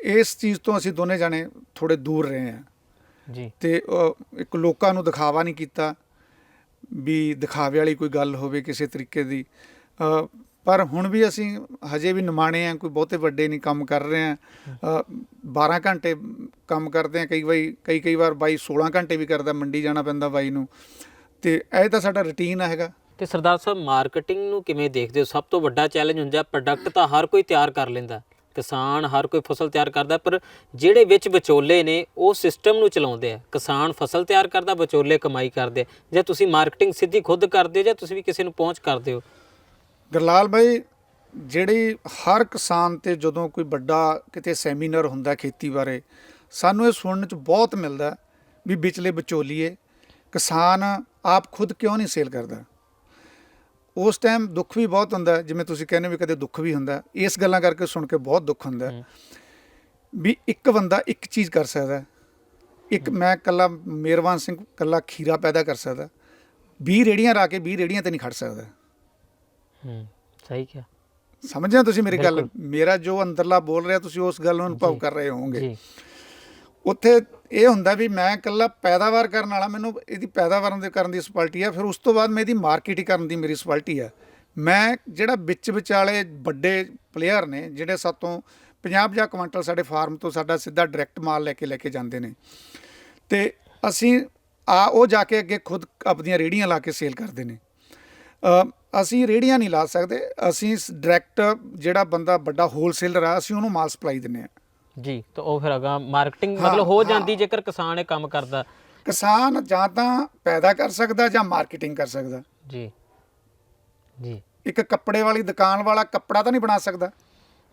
ਇਸ ਚੀਜ਼ ਤੋਂ ਅਸੀਂ ਦੋਨੇ ਜਾਣੇ ਥੋੜੇ ਦੂਰ ਰਹੇ ਹਾਂ। ਜੀ। ਤੇ ਇੱਕ ਲੋਕਾਂ ਨੂੰ ਦਿਖਾਵਾ ਨਹੀਂ ਕੀਤਾ ਵੀ ਦਿਖਾਵੇ ਵਾਲੀ ਕੋਈ ਗੱਲ ਹੋਵੇ ਕਿਸੇ ਤਰੀਕੇ ਦੀ। ਪਰ ਹੁਣ ਵੀ ਅਸੀਂ ਹਜੇ ਵੀ ਨਿਮਾਣੇ ਆ ਕੋਈ ਬਹੁਤੇ ਵੱਡੇ ਨਹੀਂ ਕੰਮ ਕਰ ਰਹੇ ਆ 12 ਘੰਟੇ ਕੰਮ ਕਰਦੇ ਆ ਕਈ ਵਾਰੀ ਕਈ ਕਈ ਵਾਰ ਬਾਈ 16 ਘੰਟੇ ਵੀ ਕਰਦਾ ਮੰਡੀ ਜਾਣਾ ਪੈਂਦਾ ਬਾਈ ਨੂੰ। ਤੇ ਇਹ ਤਾਂ ਸਾਡਾ ਰੁਟੀਨ ਹੈਗਾ। ਤੇ ਸਰਦਾਰ ਸਾਹਿਬ ਮਾਰਕੀਟਿੰਗ ਨੂੰ ਕਿਵੇਂ ਦੇਖਦੇ ਹੋ? ਸਭ ਤੋਂ ਵੱਡਾ ਚੈਲੰਜ ਹੁੰਦਾ ਪ੍ਰੋਡਕਟ ਤਾਂ ਹਰ ਕੋਈ ਤਿਆਰ ਕਰ ਲੈਂਦਾ। ਕਿਸਾਨ ਹਰ ਕੋਈ ਫਸਲ ਤਿਆਰ ਕਰਦਾ, ਪਰ ਜਿਹੜੇ ਵਿੱਚ ਵਿਚੋਲੇ ਨੇ, ਉਹ ਸਿਸਟਮ ਨੂੰ ਚਲਾਉਂਦੇ ਆ। ਕਿਸਾਨ ਫਸਲ ਤਿਆਰ ਕਰਦਾ, ਵਿਚੋਲੇ ਕਮਾਈ ਕਰਦੇ ਆ। ਜਾਂ ਤੁਸੀਂ ਮਾਰਕੀਟਿੰਗ ਸਿੱਧੀ ਖੁਦ ਕਰਦੇ ਹੋ, ਜਾਂ ਤੁਸੀਂ ਵੀ ਕਿਸੇ ਨੂੰ ਪਹੁੰਚ ਕਰਦੇ ਹੋ? ਗਰਲਾਲ ਭਾਈ ਜਿਹੜੀ ਹਰ ਕਿਸਾਨ ਤੇ ਜਦੋਂ ਕੋਈ ਵੱਡਾ ਕਿਤੇ ਸੈਮੀਨਾਰ ਹੁੰਦਾ ਖੇਤੀ ਬਾਰੇ, ਸਾਨੂੰ ਇਹ ਸੁਣਨ ਚ ਬਹੁਤ ਮਿਲਦਾ ਵੀ ਵਿਚਲੇ ਵਿਚੋਲੀਏ, ਕਿਸਾਨ ਆਪ ਖੁਦ ਕਿਉਂ ਨਹੀਂ ਸੇਲ ਕਰਦਾ? ਉਸ ਟਾਈਮ ਦੁੱਖ ਵੀ ਬਹੁਤ ਹੁੰਦਾ ਜਿਵੇਂ ਤੁਸੀਂ ਕਹਿੰਦੇ ਵੀ ਕਦੇ ਦੁੱਖ ਵੀ ਹੁੰਦਾ ਇਸ ਗੱਲਾਂ ਕਰਕੇ ਸੁਣ ਕੇ ਬਹੁਤ ਦੁੱਖ ਹੁੰਦਾ ਵੀ ਇੱਕ ਬੰਦਾ ਇੱਕ ਚੀਜ਼ ਕਰ ਸਕਦਾ ਇੱਕ ਮੈਂ ਕੱਲਾ ਮੇਰਵਾਨ ਸਿੰਘ ਕੱਲਾ ਖੀਰਾ ਪੈਦਾ ਕਰ ਸਕਦਾ 20 ਰੇੜੀਆਂ ਰਾ ਕੇ 20 ਰੇੜੀਆਂ ਤੇ ਨਹੀਂ ਖੜ ਸਕਦਾ ਹੂੰ। ਸਹੀ ਕਿਹਾ। ਸਮਝਿਆ ਤੁਸੀਂ ਮੇਰੀ ਗੱਲ। ਮੇਰਾ ਜੋ ਅੰਦਰਲਾ ਬੋਲ ਰਿਹਾ ਤੁਸੀਂ ਉਸ ਗੱਲ ਨੂੰ ਅਨੁਭਵ। ਕਰ ਰਹੇ ਹੋਵੋਗੇ। ਜੀ। ਉੱਥੇ ਇਹ ਹੁੰਦਾ ਵੀ ਮੈਂ ਇਕੱਲਾ ਪੈਦਾਵਾਰ ਕਰਨ ਵਾਲਾ, ਮੈਨੂੰ ਇਹਦੀ ਪੈਦਾਵਾਰ ਦੇ ਕਰਨ ਦੀ ਸਪਾਲਟੀ ਆ, ਫਿਰ ਉਸ ਤੋਂ ਬਾਅਦ ਮੈਂ ਇਹਦੀ ਮਾਰਕੀਟ ਕਰਨ ਦੀ ਮੇਰੀ ਸਪਾਲਟੀ ਆ। ਮੈਂ ਜਿਹੜਾ ਵਿੱਚ ਵਿਚਾਲੇ ਵੱਡੇ ਪਲੇਅਰ ਨੇ, ਜਿਹੜੇ ਸਾਤੋਂ 50-50 ਕੁਇੰਟਲ ਸਾਡੇ ਫਾਰਮ ਤੋਂ ਸਾਡਾ ਸਿੱਧਾ ਡਾਇਰੈਕਟ ਮਾਲ ਲੈ ਕੇ ਲੈ ਕੇ ਜਾਂਦੇ ਨੇ। ਤੇ ਅਸੀਂ ਆ, ਉਹ ਜਾ ਕੇ ਅੱਗੇ ਖੁਦ ਆਪਣੀਆਂ ਰੇੜੀਆਂ ਲਾ ਕੇ ਸੇਲ ਕਰਦੇ ਨੇ। ਅਸੀਂ ਰੇੜੀਆਂ ਨਹੀਂ ਲਾ ਸਕਦੇ, ਅਸੀਂ ਡਾਇਰੈਕਟ ਜਿਹੜਾ ਬੰਦਾ ਵੱਡਾ ਹੋਲਸੇਲਰ ਆ, ਅਸੀਂ ਉਹਨੂੰ ਮਾਲ ਸਪਲਾਈ ਦਿੰਨੇ ਆ। ਜੀ ਤਾਂ ਉਹ ਫਿਰ ਅਗਾ ਮਾਰਕੀਟਿੰਗ ਮਤਲਬ ਹੋ। ਜਾਂਦੀ ਜੇਕਰ ਕਿਸਾਨ ਇਹ ਕੰਮ ਕਰਦਾ। ਕਿਸਾਨ ਜਾਂ ਤਾਂ ਪੈਦਾ ਕਰ ਸਕਦਾ ਜਾਂ ਮਾਰਕੀਟਿੰਗ ਕਰ ਸਕਦਾ। ਜੀ ਜੀ। ਇੱਕ ਕੱਪੜੇ ਵਾਲੀ ਦੁਕਾਨ ਵਾਲਾ ਕੱਪੜਾ ਤਾਂ ਨਹੀਂ ਬਣਾ ਸਕਦਾ।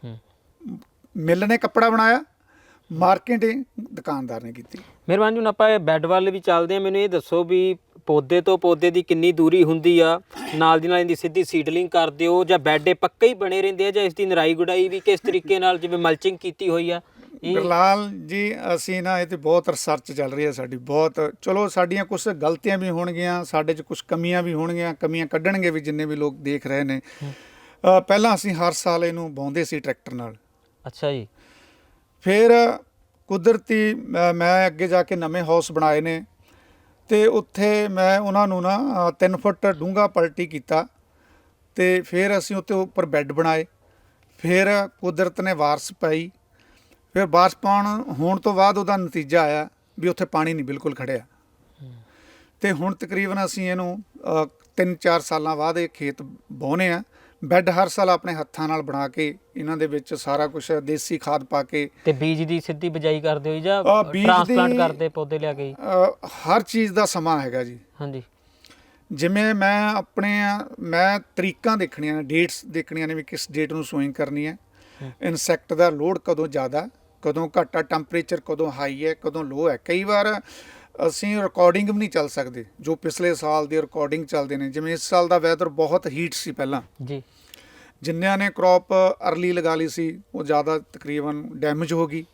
ਹੂੰ। ਮਿੱਲ ਨੇ ਕੱਪੜਾ ਬਣਾਇਆ ਮਾਰਕੀਟਿੰਗ ਦੁਕਾਨਦਾਰ ਨੇ ਕੀਤੀ। ਮਿਹਰਬਾਨੀ ਹੁਣ ਆਪਾਂ ਇਹ ਬੈੱਡ ਵੱਲ ਵੀ ਚੱਲਦੇ ਆ ਮੈਨੂੰ ਇਹ ਦੱਸੋ ਵੀ ਪੌਦੇ ਤੋਂ ਪੌਦੇ ਦੀ ਕਿੰਨੀ ਦੂਰੀ ਹੁੰਦੀ ਆ? ਨਾਲ ਦੀ ਨਾਲ ਇਹਦੀ ਸਿੱਧੀ ਸੀਡਲਿੰਗ ਕਰਦੇ ਹੋ ਜਾਂ ਬੈੱਡ ਪੱਕੇ ਹੀ ਬਣੇ ਰਹਿੰਦੇ ਆ ਜਾਂ ਇਸ ਦੀ ਨਰਾਈ ਗੁਡਾਈ ਵੀ ਕਿਸ ਤਰੀਕੇ ਨਾਲ ਜਿਵੇਂ ਮਲਚਿੰਗ ਕੀਤੀ ਹੋਈ ਆ? ਗਰਲਾਲ ਜੀ ਅਸੀਂ ਨਾ ਇਹ ਤੇ ਬਹੁਤ ਰਿਸਰਚ ਚੱਲ ਰਹੀ ਹੈ ਸਾਡੀ ਬਹੁਤ ਚਲੋ ਸਾਡੀਆਂ ਕੁਝ ਗਲਤੀਆਂ ਵੀ ਹੋਣਗੀਆਂ ਸਾਡੇ 'ਚ ਕੁਝ ਕਮੀਆਂ ਵੀ ਹੋਣਗੀਆਂ ਕਮੀਆਂ ਕੱਢਣਗੇ ਵੀ ਜਿੰਨੇ ਵੀ ਲੋਕ ਦੇਖ ਰਹੇ ਨੇ। ਪਹਿਲਾਂ ਅਸੀਂ ਹਰ ਸਾਲ ਇਹਨੂੰ ਬਾਉਂਦੇ ਸੀ ਟਰੈਕਟਰ ਨਾਲ। ਅੱਛਾ ਜੀ। ਫਿਰ ਕੁਦਰਤੀ ਮੈਂ- ਮੈਂ ਅੱਗੇ ਜਾ ਕੇ ਨਵੇਂ ਹਾਊਸ ਬਣਾਏ ਨੇ ਤੇ ਉੱਥੇ ਮੈਂ ਉਹਨਾਂ ਨੂੰ ਨਾ 3 ਫੁੱਟ ਡੂੰਘਾ ਪਲਟੀ ਕੀਤਾ ਤੇ ਫਿਰ ਅਸੀਂ ਉੱਤੇ ਉੱਪਰ ਬੈੱਡ ਬਣਾਏ। ਫਿਰ ਕੁਦਰਤ ਨੇ ਵਾਰਸ ਪਾਈ। ਫਿਰ ਬਾਰਿਸ਼ ਪਾਉਣ ਹੋਣ ਤੋਂ ਬਾਅਦ ਉਹਦਾ ਨਤੀਜਾ ਆਇਆ ਵੀ ਉੱਥੇ ਪਾਣੀ ਨਹੀਂ ਬਿਲਕੁਲ ਖੜਿਆ। ਤੇ ਹੁਣ ਤਕਰੀਬਨ ਅਸੀਂ ਇਹਨੂੰ 3-4 ਸਾਲਾਂ ਬਾਅਦ ਇਹ ਖੇਤ ਵਾਹੁੰਦੇ ਆ। ਬੈੱਡ ਹਰ ਸਾਲ ਆਪਣੇ ਹੱਥਾਂ ਨਾਲ ਬਣਾ ਕੇ ਇਹਨਾਂ ਦੇ ਵਿੱਚ ਸਾਰਾ ਕੁਝ ਦੇਸੀ ਖਾਦ ਪਾ ਕੇ। ਤੇ ਬੀਜ ਦੀ ਸਿੱਧੀ ਬਜਾਈ ਕਰਦੇ ਹੋ ਜਾਂ ਟ੍ਰਾਂਸਪਲਾਂਟ ਕਰਦੇ ਪੌਦੇ ਲਿਆ ਕੇ? ਹਰ ਚੀਜ਼ ਦਾ ਸਮਾਂ ਹੈਗਾ ਜੀ। ਹਾਂਜੀ। ਜਿਵੇਂ ਮੈਂ ਆਪਣੇ ਮੈਂ ਤਰੀਕਾਂ ਦੇਖਣੀਆਂ ਨੇ ਡੇਟਸ ਦੇਖਣੀਆਂ ਨੇ ਵੀ ਕਿਸ ਡੇਟ ਨੂੰ ਸੋਇੰਗ ਕਰਨੀ ਹੈ। ਇਨਸੈਕਟ ਦਾ ਲੋਡ ਕਦੋਂ ਜ਼ਿਆਦਾ ਕਦੋਂ ਘੱਟ ਟੈਂਪਰੇਚਰ ਕਦੋਂ ਹਾਈ ਹੈ ਕਦੋਂ ਲੋ ਹੈ। ਕਈ ਵਾਰ ਅਸੀਂ ਰਿਕਾਰਡਿੰਗ ਵੀ ਨਹੀਂ ਚੱਲ ਸਕਦੇ ਜੋ ਪਿਛਲੇ ਸਾਲ ਦੇ ਰਿਕਾਰਡਿੰਗ ਚੱਲਦੇ ਨੇ। ਜਿਵੇਂ ਇਸ ਸਾਲ ਦਾ ਵੈਦਰ ਬਹੁਤ ਹੀਟ ਸੀ ਪਹਿਲਾਂ। ਜੀ। ਜਿੰਨਿਆਂ ਨੇ ਕ੍ਰੌਪ ਅਰਲੀ ਲਗਾ ਲਈ ਸੀ ਉਹ ਜ਼ਿਆਦਾ ਤਕਰੀਬਨ ਡੈਮੇਜ ਹੋ ਗਈ।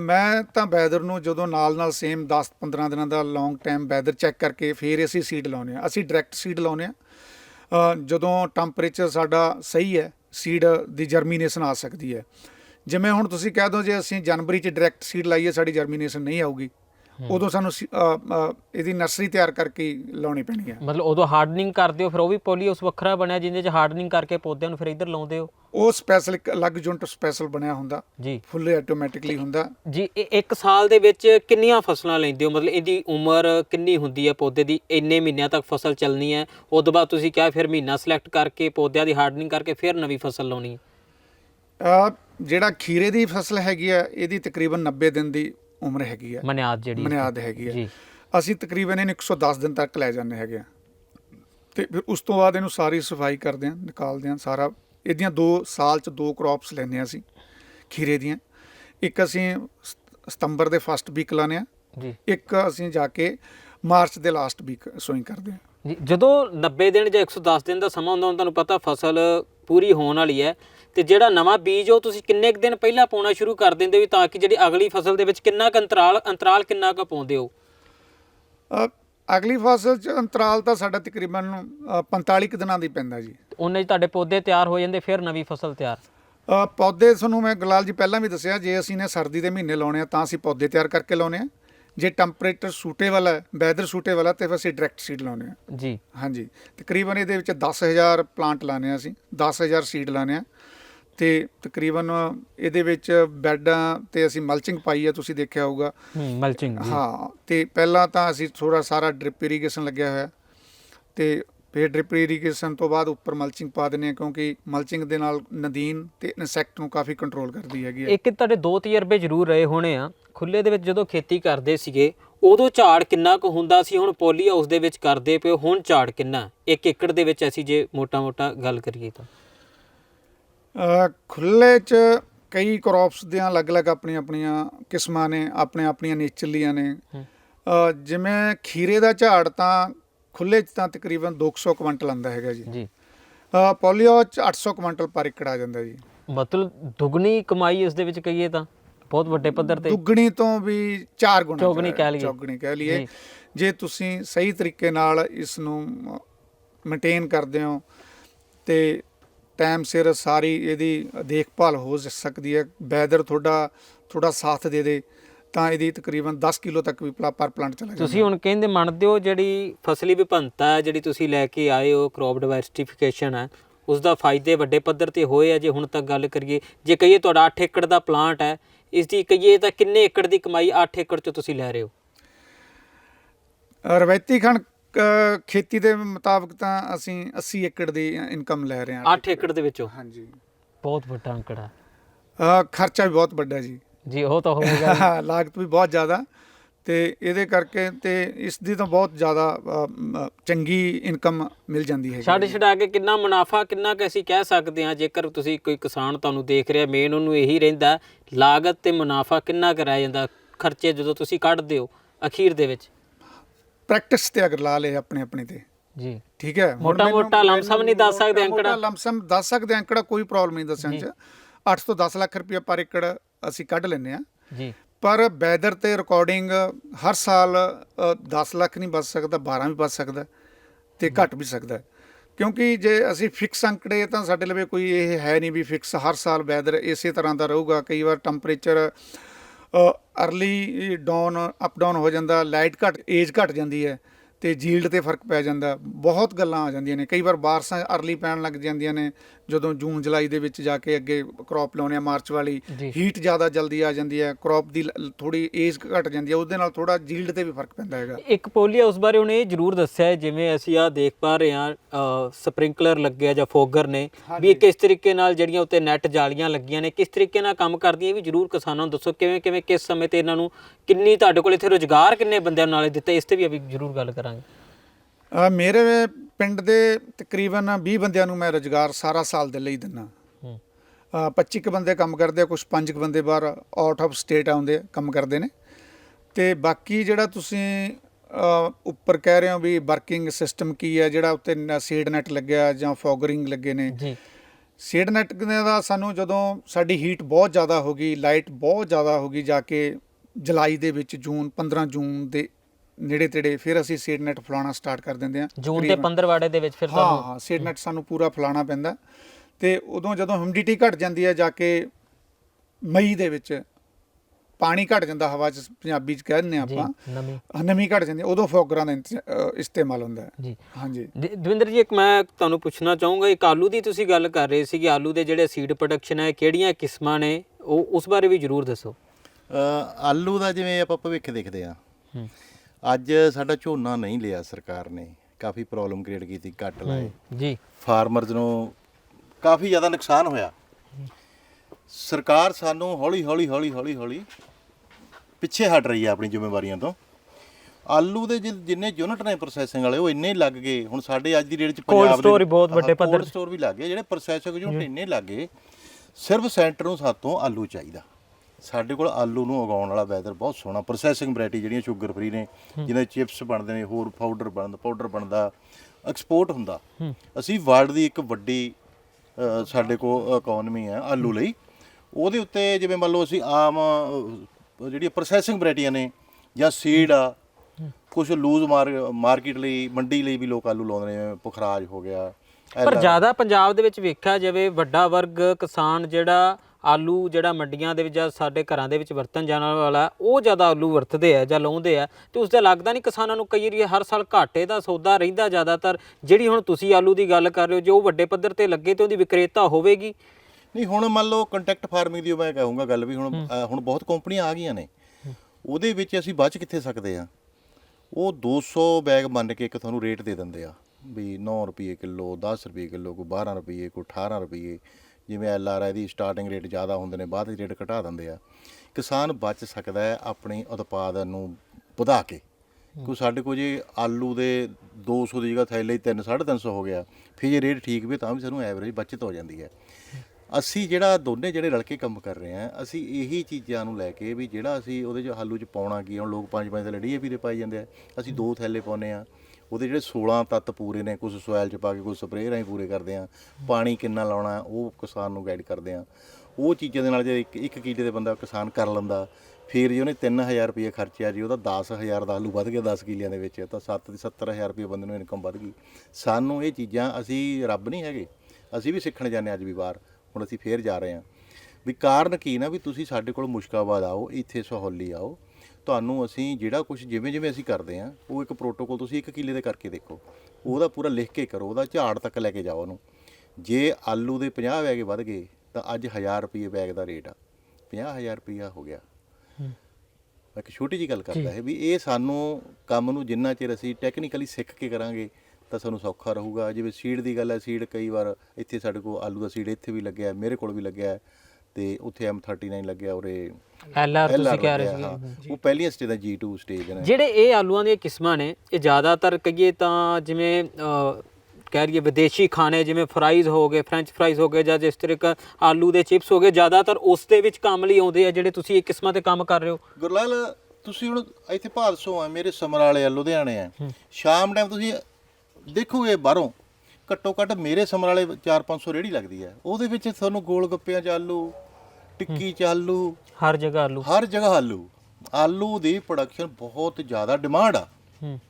ਮੈਂ ਤਾਂ ਵੈਦਰ ਨੂੰ ਜਦੋਂ ਨਾਲ ਨਾਲ ਸੇਮ 10-15 ਦਿਨਾਂ ਦਾ ਲੌਂਗ ਟਾਈਮ ਵੈਦਰ ਚੈੱਕ ਕਰਕੇ ਫਿਰ ਅਸੀਂ ਸੀਡ ਲਾਉਨੇ ਆ ਅਸੀਂ ਡਾਇਰੈਕਟ ਸੀਡ ਲਾਉਨੇ ਆ ਜਦੋਂ ਟੈਂਪਰੇਚਰ ਸਾਡਾ ਸਹੀ ਹੈ ਸੀਡ ਦੀ ਜਰਮੀਨੇਸ਼ਨ ਆ ਸਕਦੀ ਹੈ। ਜਿਵੇਂ ਹੁਣ ਤੁਸੀਂ ਕਹਿ ਦੋ ਜੇ ਅਸੀਂ ਜਨਵਰੀ 'ਚ ਡਾਇਰੈਕਟ ਸੀਡ ਲਾਈਏ ਸਾਡੀ ਜਰਮੀਨੇਸ਼ਨ ਨਹੀਂ ਆਊਗੀ। ਉਦੋਂ ਸਾਨੂੰ ਇਹਦੀ ਨਰਸਰੀ ਤਿਆਰ ਕਰਕੇ ਲਾਉਣੀ ਪੈਣੀ ਹੈ। ਮਤਲਬ ਉਦੋਂ ਹਾਰਡਨਿੰਗ ਕਰਦੇ ਹੋ ਫਿਰ ਉਹ ਵੀ ਪੋਲੀਹਾਊਸ ਵੱਖਰਾ ਬਣਿਆ ਜਿਹਦੇ 'ਚ ਹਾਰਡਨਿੰਗ ਕਰਕੇ ਪੌਦਿਆਂ ਨੂੰ ਫਿਰ ਇੱਧਰ ਲਾਉਂਦੇ ਹੋ? ਉਹ ਸਪੈਸ਼ਲ ਇੱਕ ਅਲੱਗ ਯੂਨਿਟ ਸਪੈਸ਼ਲ ਬਣਿਆ ਹੁੰਦਾ। ਜੀ। ਫੁੱਲੇ ਆਟੋਮੈਟਿਕਲੀ ਹੁੰਦਾ। ਜੀ ਇਹ ਇੱਕ ਸਾਲ ਦੇ ਵਿੱਚ ਕਿੰਨੀਆਂ ਫਸਲਾਂ ਲੈਂਦੇ ਹੋ? ਮਤਲਬ ਇਹਦੀ ਉਮਰ ਕਿੰਨੀ ਹੁੰਦੀ ਹੈ ਪੌਦੇ ਦੀ? ਇੰਨੇ ਮਹੀਨਿਆਂ ਤੱਕ ਫਸਲ ਚੱਲਣੀ ਹੈ। ਉਸ ਤੋਂ ਬਾਅਦ ਤੁਸੀਂ ਕਿਹਾ ਫਿਰ ਮਹੀਨਾ ਸਿਲੈਕਟ ਕਰਕੇ ਪੌਦਿਆਂ ਦੀ ਹਾਰਡਨਿੰਗ ਕਰਕੇ ਫਿਰ ਨਵੀਂ ਫਸਲ ਲਾਉਣੀ ਹੈ। ਜਿਹੜਾ ਖੀਰੇ ਦੀ ਫਸਲ ਹੈਗੀ ਆ ਇਹਦੀ ਤਕਰੀਬਨ 90 ਦਿਨ ਦੀ ਉਮਰ ਹੈਗੀ ਆ। ਮਨਿਆਦ ਜਿਹੜੀ। ਮਨਿਆਦ ਹੈਗੀ ਆ। ਜੀ। ਅਸੀਂ ਤਕਰੀਬਨ ਇਹਨੂੰ 110 ਦਿਨ ਤੱਕ ਲੈ ਜਾਂਦੇ ਹੈਗੇ ਆ। ਤੇ ਫਿਰ ਉਸ ਤੋਂ ਬਾਅਦ ਇਹਨੂੰ ਸਾਰੀ ਸਫ਼ਾਈ ਕਰਦੇ ਆ ਨਿਕਾਲਦੇ ਆ ਸਾਰਾ ਇਹਦੀਆਂ ਦੋ ਸਾਲ ਚ ਦੋ ਕ੍ਰੌਪਸ ਲੈਂਦੇ ਆ ਅਸੀਂ ਖੀਰੇ ਦੀਆਂ। ਇੱਕ ਅਸੀਂ ਸਤ- ਸਤੰਬਰ ਦੇ ਫਸਟ ਵੀਕ ਲਾਉਂਦੇ ਆ। ਜੀ। ਇੱਕ ਅਸੀਂ ਜਾ ਕੇ ਮਾਰਚ ਦੇ ਲਾਸਟ ਵੀਕ ਸੋਇੰਗ ਕਰਦੇ ਆ। ਜਦੋਂ 90 ਦਿਨ ਜਾਂ 110 ਦਿਨ ਦਾ ਸਮਾਂ ਹੁੰਦਾ ਤੁਹਾਨੂੰ ਪਤਾ ਫਸਲ ਪੂਰੀ ਹੋਣ ਵਾਲੀ ਹੈ ਤੇ ਜਿਹੜਾ ਨਵਾਂ ਬੀਜ ਉਹ ਤੁਸੀਂ ਕਿੰਨੇ ਕੁ ਦਿਨ ਪਹਿਲਾਂ ਪਾਉਣਾ ਸ਼ੁਰੂ ਕਰ ਦਿੰਦੇ ਹੋ ਵੀ ਤਾਂ ਕਿ ਜਿਹੜੀ ਅਗਲੀ ਫਸਲ ਦੇ ਵਿੱਚ ਕਿੰਨਾ ਕੁ ਅੰਤਰਾਲ ਅੰਤਰਾਲ ਕਿੰਨਾ ਕੁ ਪਾਉਂਦੇ ਹੋ? ਅ, ਅਗਲੀ ਫਸਲ ਚ ਅੰਤਰਾਲ ਤਾਂ ਸਾਡਾ ਤਕਰੀਬਨ ਅ, 45 ਕੁ ਦਿਨਾਂ ਦੀ ਪੈਂਦਾ ਜੀ। ਉਹਨੇ ਤੁਹਾਡੇ ਪੌਦੇ ਤਿਆਰ ਹੋ ਜਾਂਦੇ ਫਿਰ ਨਵੀਂ ਫਸਲ ਤਿਆਰ? ਅ, ਪੌਦੇ ਤੁਹਾਨੂੰ ਮੈਂ ਗੁਲਾਲ ਜੀ ਪਹਿਲਾਂ ਵੀ ਦੱਸਿਆ ਜੇ ਅਸੀਂ ਨੇ ਸਰਦੀ ਦੇ ਮਹੀਨੇ ਲਾਉਣੇ ਆ ਤਾਂ ਅਸੀਂ ਪੌਦੇ ਤਿਆਰ ਕਰਕੇ ਲਾਉਣੇ ਆ। ਜੇ ਟੈਂਪਰੇਚਰ ਸੂਟੇਬਲ ਹੈ ਵੈਦਰ ਸੂਟੇਬਲ ਹੈ ਤੇ ਫਿਰ ਅਸੀਂ ਡਾਇਰੈਕਟ ਸੀਡ ਲਾਉਣੇ ਆ ਜੀ। ਹਾਂਜੀ। ਤਕਰੀਬਨ ਇਹਦੇ ਵਿੱਚ 10000 ਪਲਾਂਟ ਲਾਣੇ ਆ ਅਸੀਂ 10000 ਸੀਡ ਲਾਣੇ ਆ ਤੇ ਤਕਰੀਬਨ ਇਹਦੇ ਵਿੱਚ ਬੈੱਡਾਂ ਤੇ ਅਸੀਂ ਮਲਚਿੰਗ ਪਾਈ ਆ ਤੁਸੀਂ ਦੇਖਿਆ ਹੋਊਗਾ। ਮਲਚਿੰਗ ਹਾਂ ਤੇ ਪਹਿਲਾਂ ਤਾਂ ਅਸੀਂ ਥੋੜਾ ਸਾਰਾ ਡ੍ਰਿਪ ਇਰੀਗੇਸ਼ਨ ਲੱਗਿਆ ਹੋਇਆ। ਤੇ ਫਿਰ ਡ੍ਰਿਪ ਇਰੀਗੇਸ਼ਨ ਤੋਂ ਬਾਅਦ ਉੱਪਰ ਮਲਚਿੰਗ ਪਾ ਦਿੰਦੇ ਆ ਕਿਉਂਕਿ ਮਲਚਿੰਗ ਦੇ ਨਾਲ ਨਦੀਨ ਤੇ ਇਨਸੈਕਟ ਨੂੰ ਕਾਫੀ ਕੰਟਰੋਲ ਕਰਦੀ ਹੈਗੀ ਹੈ। ਇੱਕ ਤੁਹਾਡੇ ਦੋ ਤਜਰਬੇ ਜ਼ਰੂਰ ਰਹੇ ਹੋਣੇ ਆ। ਖੁੱਲੇ ਦੇ ਵਿੱਚ ਜਦੋਂ ਖੇਤੀ ਕਰਦੇ ਸੀਗੇ ਉਦੋਂ ਝਾੜ ਕਿੰਨਾ ਕੁ ਹੁੰਦਾ ਸੀ ਹੁਣ ਪੋਲੀ ਹਾਊਸ ਦੇ ਵਿੱਚ ਕਰਦੇ ਪਏ ਹੁਣ ਝਾੜ ਕਿੰਨਾ? ਇੱਕ ਏਕੜ ਦੇ ਵਿੱਚ ਅਸੀਂ ਜੇ ਮੋਟਾ-ਮੋਟਾ ਗੱਲ ਕਰੀਏ ਤਾਂ। ਖੁੱਲੇ ਚ ਕਈ ਕ੍ਰੌਪਸ ਦੀਆਂ ਅਲੱਗ-ਅਲੱਗ ਆਪਣੀਆਂ ਆਪਣੀਆਂ ਕਿਸਮਾਂ ਨੇ ਆਪਣੇ ਆਪਣੀਆਂ ਨੇਚਰਲੀਆਂ ਨੇ। ਜਿਵੇਂ ਖੀਰੇ ਦਾ ਝਾੜ ਤਾਂ ਖੁੱਲੇ ਚ ਤਾਂ ਤਕਰੀਬਨ 200 ਕੁਇੰਟਲ ਆਂਦਾ ਹੈਗਾ ਜੀ। ਜੀ। ਅ, ਪੋਲੀਓ ਚ 800 ਕੁਇੰਟਲ ਪਰ ਏਕੜ ਆ ਜਾਂਦਾ ਜੀ। ਮਤਲਬ ਦੁੱਗਣੀ ਕਮਾਈ ਇਸ ਦੇ ਵਿੱਚ ਕਹੀਏ ਤਾਂ ਬਹੁਤ ਵੱਡੇ ਪੱਧਰ ਤੇ। ਦੁੱਗਣੀ ਤੋਂ ਵੀ 4 ਗੁਣਾ ਚੌਗੁਣੀ ਜ਼ਿਆਦਾ- ਕਹਿ ਲਈਏ। ਚੌਗੁਣੀ ਕਹਿ ਲਈਏ। ਜੀ। ਜੇ ਤੁਸੀਂ ਸਹੀ ਤਰੀਕੇ ਨਾਲ ਇਸ ਨੂੰ ਮੇਨਟੇਨ ਕਰਦੇ ਹੋ ਤੇ ਟਾਈਮ ਸਿਰ ਸਾਰੀ ਇਹਦੀ ਦੇਖਭਾਲ ਹੋ ਸਕਦੀ ਹੈ ਵੈਦਰ ਤੁਹਾਡਾ ਥੋੜਾ ਸਾਥ ਦੇ ਦੇ। ਤਾਂ ਇਹਦੀ ਤਕਰੀਬਨ 10 ਕਿਲੋ ਤੱਕ ਵੀ ਪਲਾ- ਪਰ ਪਲਾਂਟ ਚਲਾ ਜਾਂਦਾ। ਤੁਸੀਂ ਹੁਣ ਕਹਿੰਦੇ ਮੰਨਦੇ ਹੋ ਜਿਹੜੀ ਫਸਲੀ ਵਿਭਿੰਨਤਾ ਹੈ ਜਿਹੜੀ ਤੁਸੀਂ ਲੈ ਕੇ ਆਏ ਹੋ ਕ੍ਰੌਪ ਡਾਇਵਰਸਿਫਿਕੇਸ਼ਨ ਹੈ ਉਸ ਦਾ ਫਾਇਦੇ ਵੱਡੇ ਪੱਧਰ ਤੇ ਹੋਏ ਆ। ਜੇ ਹੁਣ ਤੱਕ ਗੱਲ ਕਰੀਏ ਜੇ ਕਹੀਏ ਤੁਹਾਡਾ 8 ਏਕੜ ਦਾ ਪਲਾਂਟ ਹੈ ਇਸ ਦੀ ਕਹੀਏ ਤਾਂ ਕਿੰਨੇ ਏਕੜ ਦੀ ਕਮਾਈ 8 ਏਕੜ ਚ ਤੁਸੀਂ ਲੈ ਰਹੇ ਹੋ? ਅ, ਰਵਾਇਤੀ ਖਣ ਖੇਤੀ ਦੇ ਮੁਤਾਬਕ ਤਾਂ ਅਸੀਂ 80 ਏਕੜ ਦੀ ਇਨਕਮ ਲੈ ਰਹੇ ਹਾਂ। 8 ਏਕੜ ਦੇ ਵਿੱਚੋਂ? ਹਾਂਜੀ। ਬਹੁਤ ਵੱਡਾ ਅੰਕੜਾ। ਅ, ਖਰਚਾ ਵੀ ਬਹੁਤ ਵੱਡਾ ਜੀ। ਜੀ ਉਹ ਤਾਂ ਹੋਊਗਾ (laughs) ਲਾਗਤ ਵੀ ਬਹੁਤ ਜ਼ਿਆਦਾ। ਤੇ ਇਹਦੇ ਕਰਕੇ ਤੇ ਇਸ ਦੀ ਤਾਂ ਬਹੁਤ ਜ਼ਿਆਦਾ ਚੰਗੀ ਇਨਕਮ ਮਿਲ ਜਾਂਦੀ ਹੈ ਛੱਡ ਛਡਾ ਕੇ ਕਿੰਨਾ ਮੁਨਾਫਾ ਕਿੰਨਾ ਕੁ ਅਸੀਂ ਕਹਿ ਸਕਦੇ ਹਾਂ ਜੇਕਰ ਤੁਸੀਂ ਕੋਈ ਕਿਸਾਨ ਤੁਹਾਨੂੰ ਦੇਖ ਰਿਹਾ ਮੇਨ ਉਹਨੂੰ ਇਹੀ ਰਹਿੰਦਾ ਲਾਗਤ ਤੇ ਮੁਨਾਫਾ ਕਿੰਨਾ ਕੁ ਰਹਿ ਜਾਂਦਾ ਖਰਚੇ ਜਦੋਂ ਤੁਸੀਂ ਕੱਢਦੇ ਹੋ ਅਖੀਰ ਦੇ ਵਿੱਚ? ਪ੍ਰੈਕਟਿਸ ਤੇ ਅਗਰ ਲਾ ਲਏ ਆਪਣੇ ਆਪਣੇ ਤੇ। ਜੀ। ਠੀਕ ਹੈ ਮੋਟਾ- ਮੋਟਾ ਲਮਸਮ ਨਹੀਂ ਦੱਸ ਸਕਦੇ ਅੰਕੜਾ? ਮੋਟਾ ਲਮਸਮ ਦੱਸ ਸਕਦੇ ਅੰਕੜਾ ਕੋਈ ਪ੍ਰੋਬਲਮ ਨਹੀਂ ਦੱਸਣ ਚ। 8 ਤੋਂ 10 ਲੱਖ ਰੁਪਏ ਪਰ ਏਕੜ ਅਸੀਂ ਕੱਢ ਲੈਂਦੇ ਆ ਜੀ। ਪਰ ਵੈਦਰ ਤੇ ਰਿਕਾਰਡਿੰਗ ਹਰ ਸਾਲ ਅ, 10 ਲੱਖ ਨਹੀਂ ਬਚ ਸਕਦਾ 12 ਵੀ ਬਚ ਸਕਦਾ ਤੇ ਘਟ ਵੀ ਸਕਦਾ ਹੈ। ਕਿਉਂਕਿ ਜੇ ਅਸੀਂ ਫਿਕਸ ਅੰਕੜੇ ਤਾਂ ਸਾਡੇ ਲਵੇ ਕੋਈ ਇਹ ਹੈ ਨਹੀਂ ਵੀ ਫਿਕਸ ਹਰ ਸਾਲ ਵੈਦਰ ਇਸੇ ਤਰ੍ਹਾਂ ਦਾ ਰਹੂਗਾ। ਕਈ ਵਾਰ temperature early down up down ਹੋ ਜਾਂਦਾ ਲਾਈਟ ਘਟ ਏਜ ਘਟ ਜਾਂਦੀ ਹੈ ਤੇ ਜੀਲਡ ਤੇ ਫ਼ਰਕ ਪੈ ਜਾਂਦਾ। ਬਹੁਤ ਗੱਲਾਂ ਆ ਜਾਂਦੀਆਂ ਨੇ। ਕਈ ਵਾਰ ਬਾਰਿਸ਼ਾਂ ਅਰਲੀ ਪੈਣ ਲੱਗ ਜਾਂਦੀਆਂ ਨੇ ਜਦੋਂ ਜੂਨ ਜੁਲਾਈ ਦੇ ਵਿੱਚ ਜਾ ਕੇ ਅੱਗੇ ਕ੍ਰੌਪ ਲਾਉਣੇ ਆ ਮਾਰਚ ਵਾਲੀ। ਹੀਟ ਜ਼ਿਆਦਾ ਜਲਦੀ ਆ ਜਾਂਦੀ ਹੈ ਕ੍ਰੌਪ ਦੀ ਥੋੜੀ ਏਜ ਘਟ ਜਾਂਦੀ ਹੈ ਉਹਦੇ ਨਾਲ ਥੋੜਾ ਜੀਲਡ ਤੇ ਵੀ ਫ਼ਰਕ ਪੈਂਦਾ ਹੈਗਾ। ਇੱਕ ਪੋਲੀ ਹਾਊਸ ਬਾਰੇ ਉਹਨੇ ਇਹ ਜ਼ਰੂਰ ਦੱਸਿਆ ਹੈ, ਜਿਵੇਂ ਅਸੀਂ ਆ ਦੇਖ ਪਾ ਰਹੇ ਹਾਂ ਸਪ੍ਰਿੰਕਲਰ ਲੱਗਿਆ ਜਾਂ ਫੋਗਰ ਨੇ ਵੀ ਕਿਸ ਤਰੀਕੇ ਨਾਲ ਜਿਹੜੀਆਂ ਉੱਤੇ ਨੈਟ ਜਾਲੀਆਂ ਲੱਗੀਆਂ ਨੇ ਕਿਸ ਤਰੀਕੇ ਨਾਲ ਕੰਮ ਕਰਦੀਆਂ ਵੀ ਜ਼ਰੂਰ ਕਿਸਾਨਾਂ ਨੂੰ ਦੱਸੋ ਕਿਵੇਂ ਕਿਵੇਂ ਕਿਸ ਸਮੇਂ ਤੇ ਇਹਨਾਂ ਨੂੰ ਕਿੰਨੀ ਤੁਹਾਡੇ ਕੋਲ ਇੱਥੇ ਰੋਜ਼ਗਾਰ ਕਿੰਨੇ ਬੰਦਿਆਂ ਨੂੰ ਨਾਲੇ ਦਿੱਤੇ ਇਸ ਤੇ ਵੀ ਅਸੀਂ ਜ਼ਰੂਰ ਗੱਲ ਕਰਾਂਗੇ। ਮੇਰੇ ਪਿੰਡ ਦੇ ਤਕਰੀਬਨ 20 ਬੰਦਿਆਂ ਨੂੰ ਮੈਂ ਰੋਜ਼ਗਾਰ ਸਾਰਾ ਸਾਲ ਦੇ ਲਈ ਦਿੰਨਾ ਹੂੰ। ਅ, 25 ਕੁ ਬੰਦੇ ਕੰਮ ਕਰਦੇ ਆ ਕੁਝ 5 ਕੁ ਬੰਦੇ ਬਾਹਰ ਆਊਟ ਆਫ ਸਟੇਟ ਆਉਂਦੇ ਕੰਮ ਕਰਦੇ ਨੇ। ਤੇ ਬਾਕੀ ਜਿਹੜਾ ਤੁਸੀਂ ਉੱਪਰ ਕਹਿ ਰਹੇ ਹੋ ਵੀ ਵਰਕਿੰਗ ਸਿਸਟਮ ਕੀ ਹੈ ਜਿਹੜਾ ਉੱਤੇ ਸੀਡ ਨੈਟ ਲੱਗਿਆ ਜਾਂ ਫੋਗਰਿੰਗ ਲੱਗੇ ਨੇ। ਜੀ। ਸੀਡ ਨੈਟ ਦਾ ਸਾਨੂੰ ਜਦੋਂ ਸਾਡੀ ਹੀਟ ਬਹੁਤ ਜ਼ਿਆਦਾ ਹੋ ਗਈ ਲਾਈਟ ਬਹੁਤ ਜ਼ਿਆਦਾ ਹੋ ਗਈ ਜਾ ਕੇ ਜੁਲਾਈ ਦੇ ਵਿੱਚ ਜੂਨ 15 ਜੂਨ ਦੇ ਨੇੜੇ ਤੇੜੇ ਫਿਰ ਅਸੀਂ ਸੀਡ ਨੈਟ ਫਲਾਉਣਾ ਸਟਾਰਟ ਕਰ ਦਿੰਦੇ ਹਾਂ। ਜੂਨ ਤੇ ਤਕਰੀਬਨ। 15 ਵਾੜੇ ਦੇ ਵਿੱਚ ਫਿਰ ਤੁਹਾਨੂੰ ਹਾਂ ਸੀਡ ਨੈਟ ਸਾਨੂੰ ਪੂਰਾ ਫਲਾਉਣਾ ਪੈਂਦਾ। ਤੇ ਉਦੋਂ ਜਦੋਂ ਹਿਊਮਿਡਿਟੀ ਘਟ ਜਾਂਦੀ ਹੈ ਜਾ ਕੇ ਮਈ ਦੇ ਵਿੱਚ ਪਾਣੀ ਘਟ ਜਾਂਦਾ ਹਵਾ 'ਚ ਪੰਜਾਬੀ 'ਚ ਕਹਿ ਦਿੰਦੇ ਹਾਂ ਜੀ ਆਪਾਂ ਨਮੀ। ਘਟ ਜਾਂਦੀ ਹੈ, ਉਦੋਂ ਫੋਗਰਾਂ ਦਾ ਇਸਤੇਮਾਲ ਹੁੰਦਾ ਹੈ। ਜੀ। ਹਾਂਜੀ। ਦਵਿੰਦਰ ਜੀ ਇੱਕ ਮੈਂ ਤੁਹਾਨੂੰ ਪੁੱਛਣਾ ਚਾਹੂੰਗਾ ਇੱਕ ਆਲੂ ਦੀ ਤੁਸੀਂ ਗੱਲ ਕਰ ਰਹੇ ਸੀ ਕਿ ਆਲੂ ਦੇ ਜਿਹੜੇ ਸੀਡ ਪ੍ਰੋਡਕਸ਼ਨ ਹੈ ਕਿਹੜੀਆਂ ਕਿਸਮਾਂ ਨੇ? ਉਹ ਉਸ ਬਾਰੇ ਵੀ ਜਰੂਰ ਦੱਸੋ। ਆਲੂ ਦਾ ਜਿਵੇਂ ਆਪਾਂ ਭਵਿੱਖ ਦੇਖਦੇ ਆ ਹੂੰ। ਅੱਜ ਸਾਡਾ ਝੋਨਾ ਨਹੀਂ ਲਿਆ ਸਰਕਾਰ ਨੇ। ਕਾਫੀ ਪ੍ਰੋਬਲਮ ਕ੍ਰੀਏਟ ਕੀਤੀ ਕੱਟ ਲਾਏ। ਜੀ। ਫਾਰਮਰਜ਼ ਨੂੰ ਕਾਫੀ ਜ਼ਿਆਦਾ ਨੁਕਸਾਨ ਹੋਇਆ। ਸਰਕਾਰ ਸਾਨੂੰ ਹੌਲੀ ਹੌਲੀ ਹੌਲੀ ਹੌਲੀ ਹੌਲੀ ਪਿੱਛੇ ਹਟ ਰਹੀ ਹੈ ਆਪਣੀ ਜ਼ਿੰਮੇਵਾਰੀਆਂ ਤੋਂ। ਆਲੂ ਦੇ ਜਿ- ਜਿੰਨੇ ਯੂਨਿਟ ਨੇ ਪ੍ਰੋਸੈਸਿੰਗ ਵਾਲੇ ਉਹ ਇੰਨੇ ਲੱਗ ਗਏ। ਹੁਣ ਸਾਡੇ ਅੱਜ ਦੀ ਡੇਟ ਚ ਪੰਜਾਬ store ਵੀ ਬਹੁਤ ਵੱਡੇ ਪੱਧਰ ਸਟੋਰ ਵੀ ਲੱਗ ਗਏ। ਜਿਹੜੇ ਪ੍ਰੋਸੈਸਿੰਗ ਯੂਨਿਟ ਇੰਨੇ ਲੱਗ ਗਏ ਸਿਰਫ ਸੈਂਟਰ ਨੂੰ ਸਾਤੋਂ ਆਲੂ ਚਾਹੀਦਾ। ਸਾਡੇ ਕੋਲ ਆਲੂ ਨੂੰ ਉਗਾਉਣ ਵਾਲਾ ਵੈਦਰ ਬਹੁਤ ਸੋਹਣਾ। ਪ੍ਰੋਸੈਸਿੰਗ ਵੈਰਾਈਟੀ ਜਿਹੜੀਆਂ ਸ਼ੂਗਰ ਫ੍ਰੀ ਨੇ ਜਿਹਨਾਂ ਚਿਪਸ ਬਣਦੇ ਨੇ ਹੋਰ ਪਾਊਡਰ ਬਣਦਾ ਪਾਊਡਰ ਬਣਦਾ ਐਕਸਪੋਰਟ ਹੁੰਦਾ। ਅਸੀਂ ਵਰਲਡ ਦੀ ਇੱਕ ਵੱਡੀ ਸਾਡੇ ਕੋਲ ਇਕਨੋਮੀ ਹੈ ਆਲੂ ਲਈ। ਉਹਦੇ ਉੱਤੇ ਜਿਵੇਂ ਮੰਨ ਲਓ ਅਸੀਂ ਆਮ ਜਿਹੜੀਆਂ ਪ੍ਰੋਸੈਸਿੰਗ ਵੈਰਾਈਟੀਆਂ ਨੇ ਜਾਂ ਸੀਡ ਆ ਕੁਝ ਲੂਜ਼ ਮਾਰਕੀਟ ਲਈ ਮੰਡੀ ਲਈ ਵੀ ਲੋਕ ਆਲੂ ਲਾਉਂਦੇ ਨੇ ਪੁਖਰਾਜ ਹੋ ਗਿਆ ਪਰ ਜ਼ਿਆਦਾ ਪੰਜਾਬ ਦੇ ਵਿੱਚ ਵੇਖਿਆ ਜਾਵੇ ਵੱਡਾ ਵਰਗ ਕਿਸਾਨ ਜਿਹੜਾ ਆਲੂ ਜਿਹੜਾ ਮੰਡੀਆਂ ਦੇ ਵਿੱਚ ਜਾਂ ਸਾਡੇ ਘਰਾਂ ਦੇ ਵਿੱਚ ਵਰਤਨ ਜਾਣ ਵਾਲਾ ਉਹ ਜ਼ਿਆਦਾ ਆਲੂ ਵਰਤਦੇ ਆ ਜਾਂ ਲਾਉਂਦੇ ਆ ਤੇ ਉਸ ਦਾ ਲੱਗਦਾ ਨਹੀਂ ਕਿਸਾਨਾਂ ਨੂੰ ਕਈ ਵਾਰੀ ਹਰ ਸਾਲ ਘਾਟੇ ਦਾ ਸੌਦਾ ਰਹਿੰਦਾ ਜ਼ਿਆਦਾਤਰ। ਜਿਹੜੀ ਹੁਣ ਤੁਸੀਂ ਆਲੂ ਦੀ ਗੱਲ ਕਰ ਰਹੇ ਹੋ ਜੇ ਉਹ ਵੱਡੇ ਪੱਧਰ ਤੇ ਲੱਗੇ ਤੇ ਉਹਦੀ ਵਿਕਰੇਤਾ ਹੋਵੇਗੀ। ਨਹੀਂ ਹੁਣ ਮੰਨ ਲਓ ਕੰਟੈਕਟ ਫਾਰਮਿੰਗ ਦੀ ਮੈਂ ਕਹੂੰਗਾ ਗੱਲ ਵੀ ਹੁਣ ਹੁਣ ਬਹੁਤ ਕੰਪਨੀਆਂ ਆ ਗਈਆਂ ਨੇ। ਉਹਦੇ ਵਿੱਚ ਅਸੀਂ ਬਚ ਕਿੱਥੇ ਸਕਦੇ ਆ? ਉਹ 200 ਬੈਗ ਮੰਨ ਕੇ ਇੱਕ ਤੁਹਾਨੂੰ ਰੇਟ ਦੇ ਦਿੰਦੇ ਆ। ਵੀ 9 ਰੁਪਏ ਕਿਲੋ 10 ਰੁਪਏ ਕਿਲੋ ਕੋਈ 12 ਰੁਪਏ ਕੋਈ 18 ਰੁਪਏ। ਜਿਵੇਂ ਐਲ ਆਰ ਆਈ ਦੀ ਸਟਾਰਟਿੰਗ ਰੇਟ ਜ਼ਿਆਦਾ ਹੁੰਦੇ ਨੇ, ਬਾਅਦ ਵਿੱਚ ਰੇਟ ਘਟਾ ਦਿੰਦੇ ਆ। ਕਿਸਾਨ ਬਚ ਸਕਦਾ ਹੈ ਆਪਣੀ ਉਤਪਾਦਨ ਨੂੰ ਵਧਾ ਕੇ। ਕਿਉਂ ਸਾਡੇ ਕੋਲ ਜੇ ਆਲੂ ਦੇ 200 ਦੀ ਜਗ੍ਹਾ ਥੈਲੇ 3 350 ਹੋ ਗਿਆ, ਫਿਰ ਜੇ ਰੇਟ ਠੀਕ ਵੀ ਤਾਂ ਵੀ ਸਾਨੂੰ ਐਵਰੇਜ ਬਚਤ ਹੋ ਜਾਂਦੀ ਹੈ। ਅਸੀਂ ਜਿਹੜਾ ਦੋਨੇ ਜਿਹੜੇ ਰਲ ਕੇ ਕੰਮ ਕਰ ਰਹੇ ਹਾਂ, ਅਸੀਂ ਇਹੀ ਚੀਜ਼ਾਂ ਨੂੰ ਲੈ ਕੇ ਵੀ ਜਿਹੜਾ ਅਸੀਂ ਉਹਦੇ ਚ ਆਲੂ ਚ ਪਾਉਣਾ ਕੀ ਹੁਣ ਲੋਕ ਪੰਜ ਪੰਜ ਥੈਲੇ ਡੀਏਪੀ ਦੇ ਪਾਈ ਜਾਂਦੇ ਆ, ਅਸੀਂ ਦੋ ਥੈਲੇ ਪਾਉਨੇ ਆ ਉਹਦੇ ਜਿਹੜੇ 16 ਤੱਤ ਪੂਰੇ ਨੇ ਕੁਝ ਸੋਇਲ ਚ ਪਾ ਕੇ ਕੁਝ ਸਪਰੇਅ ਰਾਹੀਂ ਪੂਰੇ ਕਰਦੇ ਆ। ਪਾਣੀ ਕਿੰਨਾ ਲਾਉਣਾ, ਉਹ ਕਿਸਾਨ ਨੂੰ ਗਾਈਡ ਕਰਦੇ ਆ। ਉਹ ਚੀਜ਼ਾਂ ਦੇ ਨਾਲ ਜੇ ਇੱਕ ਇੱਕ ਕਿੱਲੇ ਦੇ ਬੰਦਾ ਕਿਸਾਨ ਕਰ ਲੈਂਦਾ, ਫਿਰ ਜੇ ਉਹਨੇ 3000 ਰੁਪਏ ਖਰਚਿਆ ਜੀ, ਉਹਦਾ 10000 ਦਾ ਆਲੂ ਵੱਧ ਗਿਆ 10 ਕਿੱਲਿਆਂ ਦੇ ਵਿੱਚ, ਤਾਂ 7 70000 ਰੁਪਏ ਬੰਦੇ ਨੂੰ ਇਨਕਮ ਵੱਧ ਗਈ। ਸਾਨੂੰ ਇਹ ਚੀਜ਼ਾਂ ਅਸੀਂ ਰੱਬ ਨਹੀਂ ਹੈਗੇ। ਅਸੀਂ ਵੀ ਸਿੱਖਣ ਜਾਂਦੇ ਹਾਂ ਅੱਜ ਵੀ ਬਾਹਰ, ਹੁਣ ਅਸੀਂ ਫੇਰ ਜਾ ਰਹੇ ਹਾਂ। ਵੀ ਕਾਰਨ ਕੀ ਨਾ, ਵੀ ਤੁਸੀਂ ਸਾਡੇ ਕੋਲ ਮੁਸ਼ਕਾਬਾਦ ਆਓ, ਇੱਥੇ ਸਹੌਲੀ ਆਓ। ਤੁਹਾਨੂੰ ਅਸੀਂ ਜਿਹੜਾ ਕੁਝ ਜਿਵੇਂ ਜਿਵੇਂ ਅਸੀਂ ਕਰਦੇ ਹਾਂ ਉਹ ਇੱਕ ਪ੍ਰੋਟੋਕੋਲ ਤੁਸੀਂ ਇੱਕ ਕਿੱਲੇ ਦੇ ਕਰਕੇ ਦੇਖੋ। ਉਹਦਾ ਪੂਰਾ ਲਿਖ ਕੇ ਕਰੋ ਉਹਦਾ ਝਾੜ ਤੱਕ ਲੈ ਕੇ ਜਾਓ ਉਹਨੂੰ। ਜੇ ਆਲੂ ਦੇ 50 ਬੈਗ ਵੱਧ ਗਏ ਤਾਂ ਅੱਜ 1000 ਰੁਪਏ ਬੈਗ ਦਾ ਰੇਟ ਆ। 50000 ਰੁਪਇਆ ਹੋ ਗਿਆ। ਮੈਂ ਇੱਕ ਛੋਟੀ ਜੀ ਗੱਲ ਕਰਦਾ ਹੈ ਵੀ ਇਹ ਸਾਨੂੰ ਕੰਮ ਨੂੰ ਜਿੰਨਾ ਚਿਰ ਅਸੀਂ ਟੈਕਨੀਕਲੀ ਸਿੱਖ ਕੇ ਕਰਾਂਗੇ ਤਾਂ ਸਾਨੂੰ ਸੌਖਾ ਰਹੂਗਾ। ਜਿਵੇਂ ਸੀਡ ਦੀ ਗੱਲ ਹੈ ਸੀਡ ਕਈ ਵਾਰ ਇੱਥੇ ਸਾਡੇ ਕੋਲ ਆਲੂ ਦਾ ਸੀਡ ਇੱਥੇ ਵੀ ਲੱਗਿਆ ਮੇਰੇ ਕੋਲ ਵੀ ਲੱਗਿਆ। ਹੈ, ਤੇ ਉੱਥੇ M39 ਲੱਗਿਆ ਉਰੇ ਐਲ ਆਰ ਤੁਸੀਂ ਕਹਿ ਰਹੇ ਸੀ। ਉਹ ਪਹਿਲੀ ਸਟੇਜ ਦਾ G2 ਸਟੇਜ ਨੇ। ਜਿਹੜੇ ਇਹ ਆਲੂਆਂ ਦੀਆਂ ਕਿਸਮਾਂ ਨੇ ਇਹ ਜ਼ਿਆਦਾਤਰ ਕਹੀਏ ਤਾਂ ਜਿਵੇਂ ਕਹਿ ਰਹੀਏ ਵਿਦੇਸ਼ੀ ਖਾਣੇ ਜਿਵੇਂ ਫਰਾਈਜ਼ ਹੋ ਗਏ ਫ੍ਰੈਂਚ ਫਰਾਈਜ਼ ਹੋ ਗਏ ਜਾਂ ਜਿਸ ਤਰੀਕੇ ਆਲੂ ਦੇ ਚਿਪਸ ਹੋ ਗਏ ਜ਼ਿਆਦਾਤਰ ਉਸ ਦੇ ਵਿੱਚ ਕੰਮ ਲਈ ਆਉਂਦੇ ਆ ਜਿਹੜੇ ਤੁਸੀਂ ਇਹ ਕਿਸਮਾਂ ਤੇ ਕੰਮ ਕਰ ਰਹੇ ਹੋ। ਗੁਰਲਾਲ ਤੁਸੀਂ ਹੁਣ ਇੱਥੇ ਭਾਦਸੋਂ ਆ ਮੇਰੇ ਸਮਰ ਵਾਲੇ ਆ ਲੁਧਿਆਣੇ ਆ। ਸ਼ਾਮ ਟਾਈਮ ਤੁਸੀਂ ਦੇਖੋਗੇ ਬਾਹਰੋਂ ਘੱਟੋ ਘੱਟ ਮੇਰੇ ਸਮਰ ਵਾਲੇ 4-500 ਰੇੜੀ ਲੱਗਦੀ ਹੈ। ਉਹਦੇ ਵਿੱਚ ਤੁਹਾਨੂੰ ਗੋਲ ਗੱਪਿਆਂ ਚ ਆਲੂ ਟਿੱਕੀ ਚ ਆਲੂ ਹਰ ਜਗ੍ਹਾ ਆਲੂ। ਹਰ ਜਗ੍ਹਾ ਆਲੂ। ਆਲੂ ਦੀ ਪ੍ਰੋਡਕਸ਼ਨ ਬਹੁਤ ਜ਼ਿਆਦਾ ਡਿਮਾਂਡ ਆ। ਹੂੰ।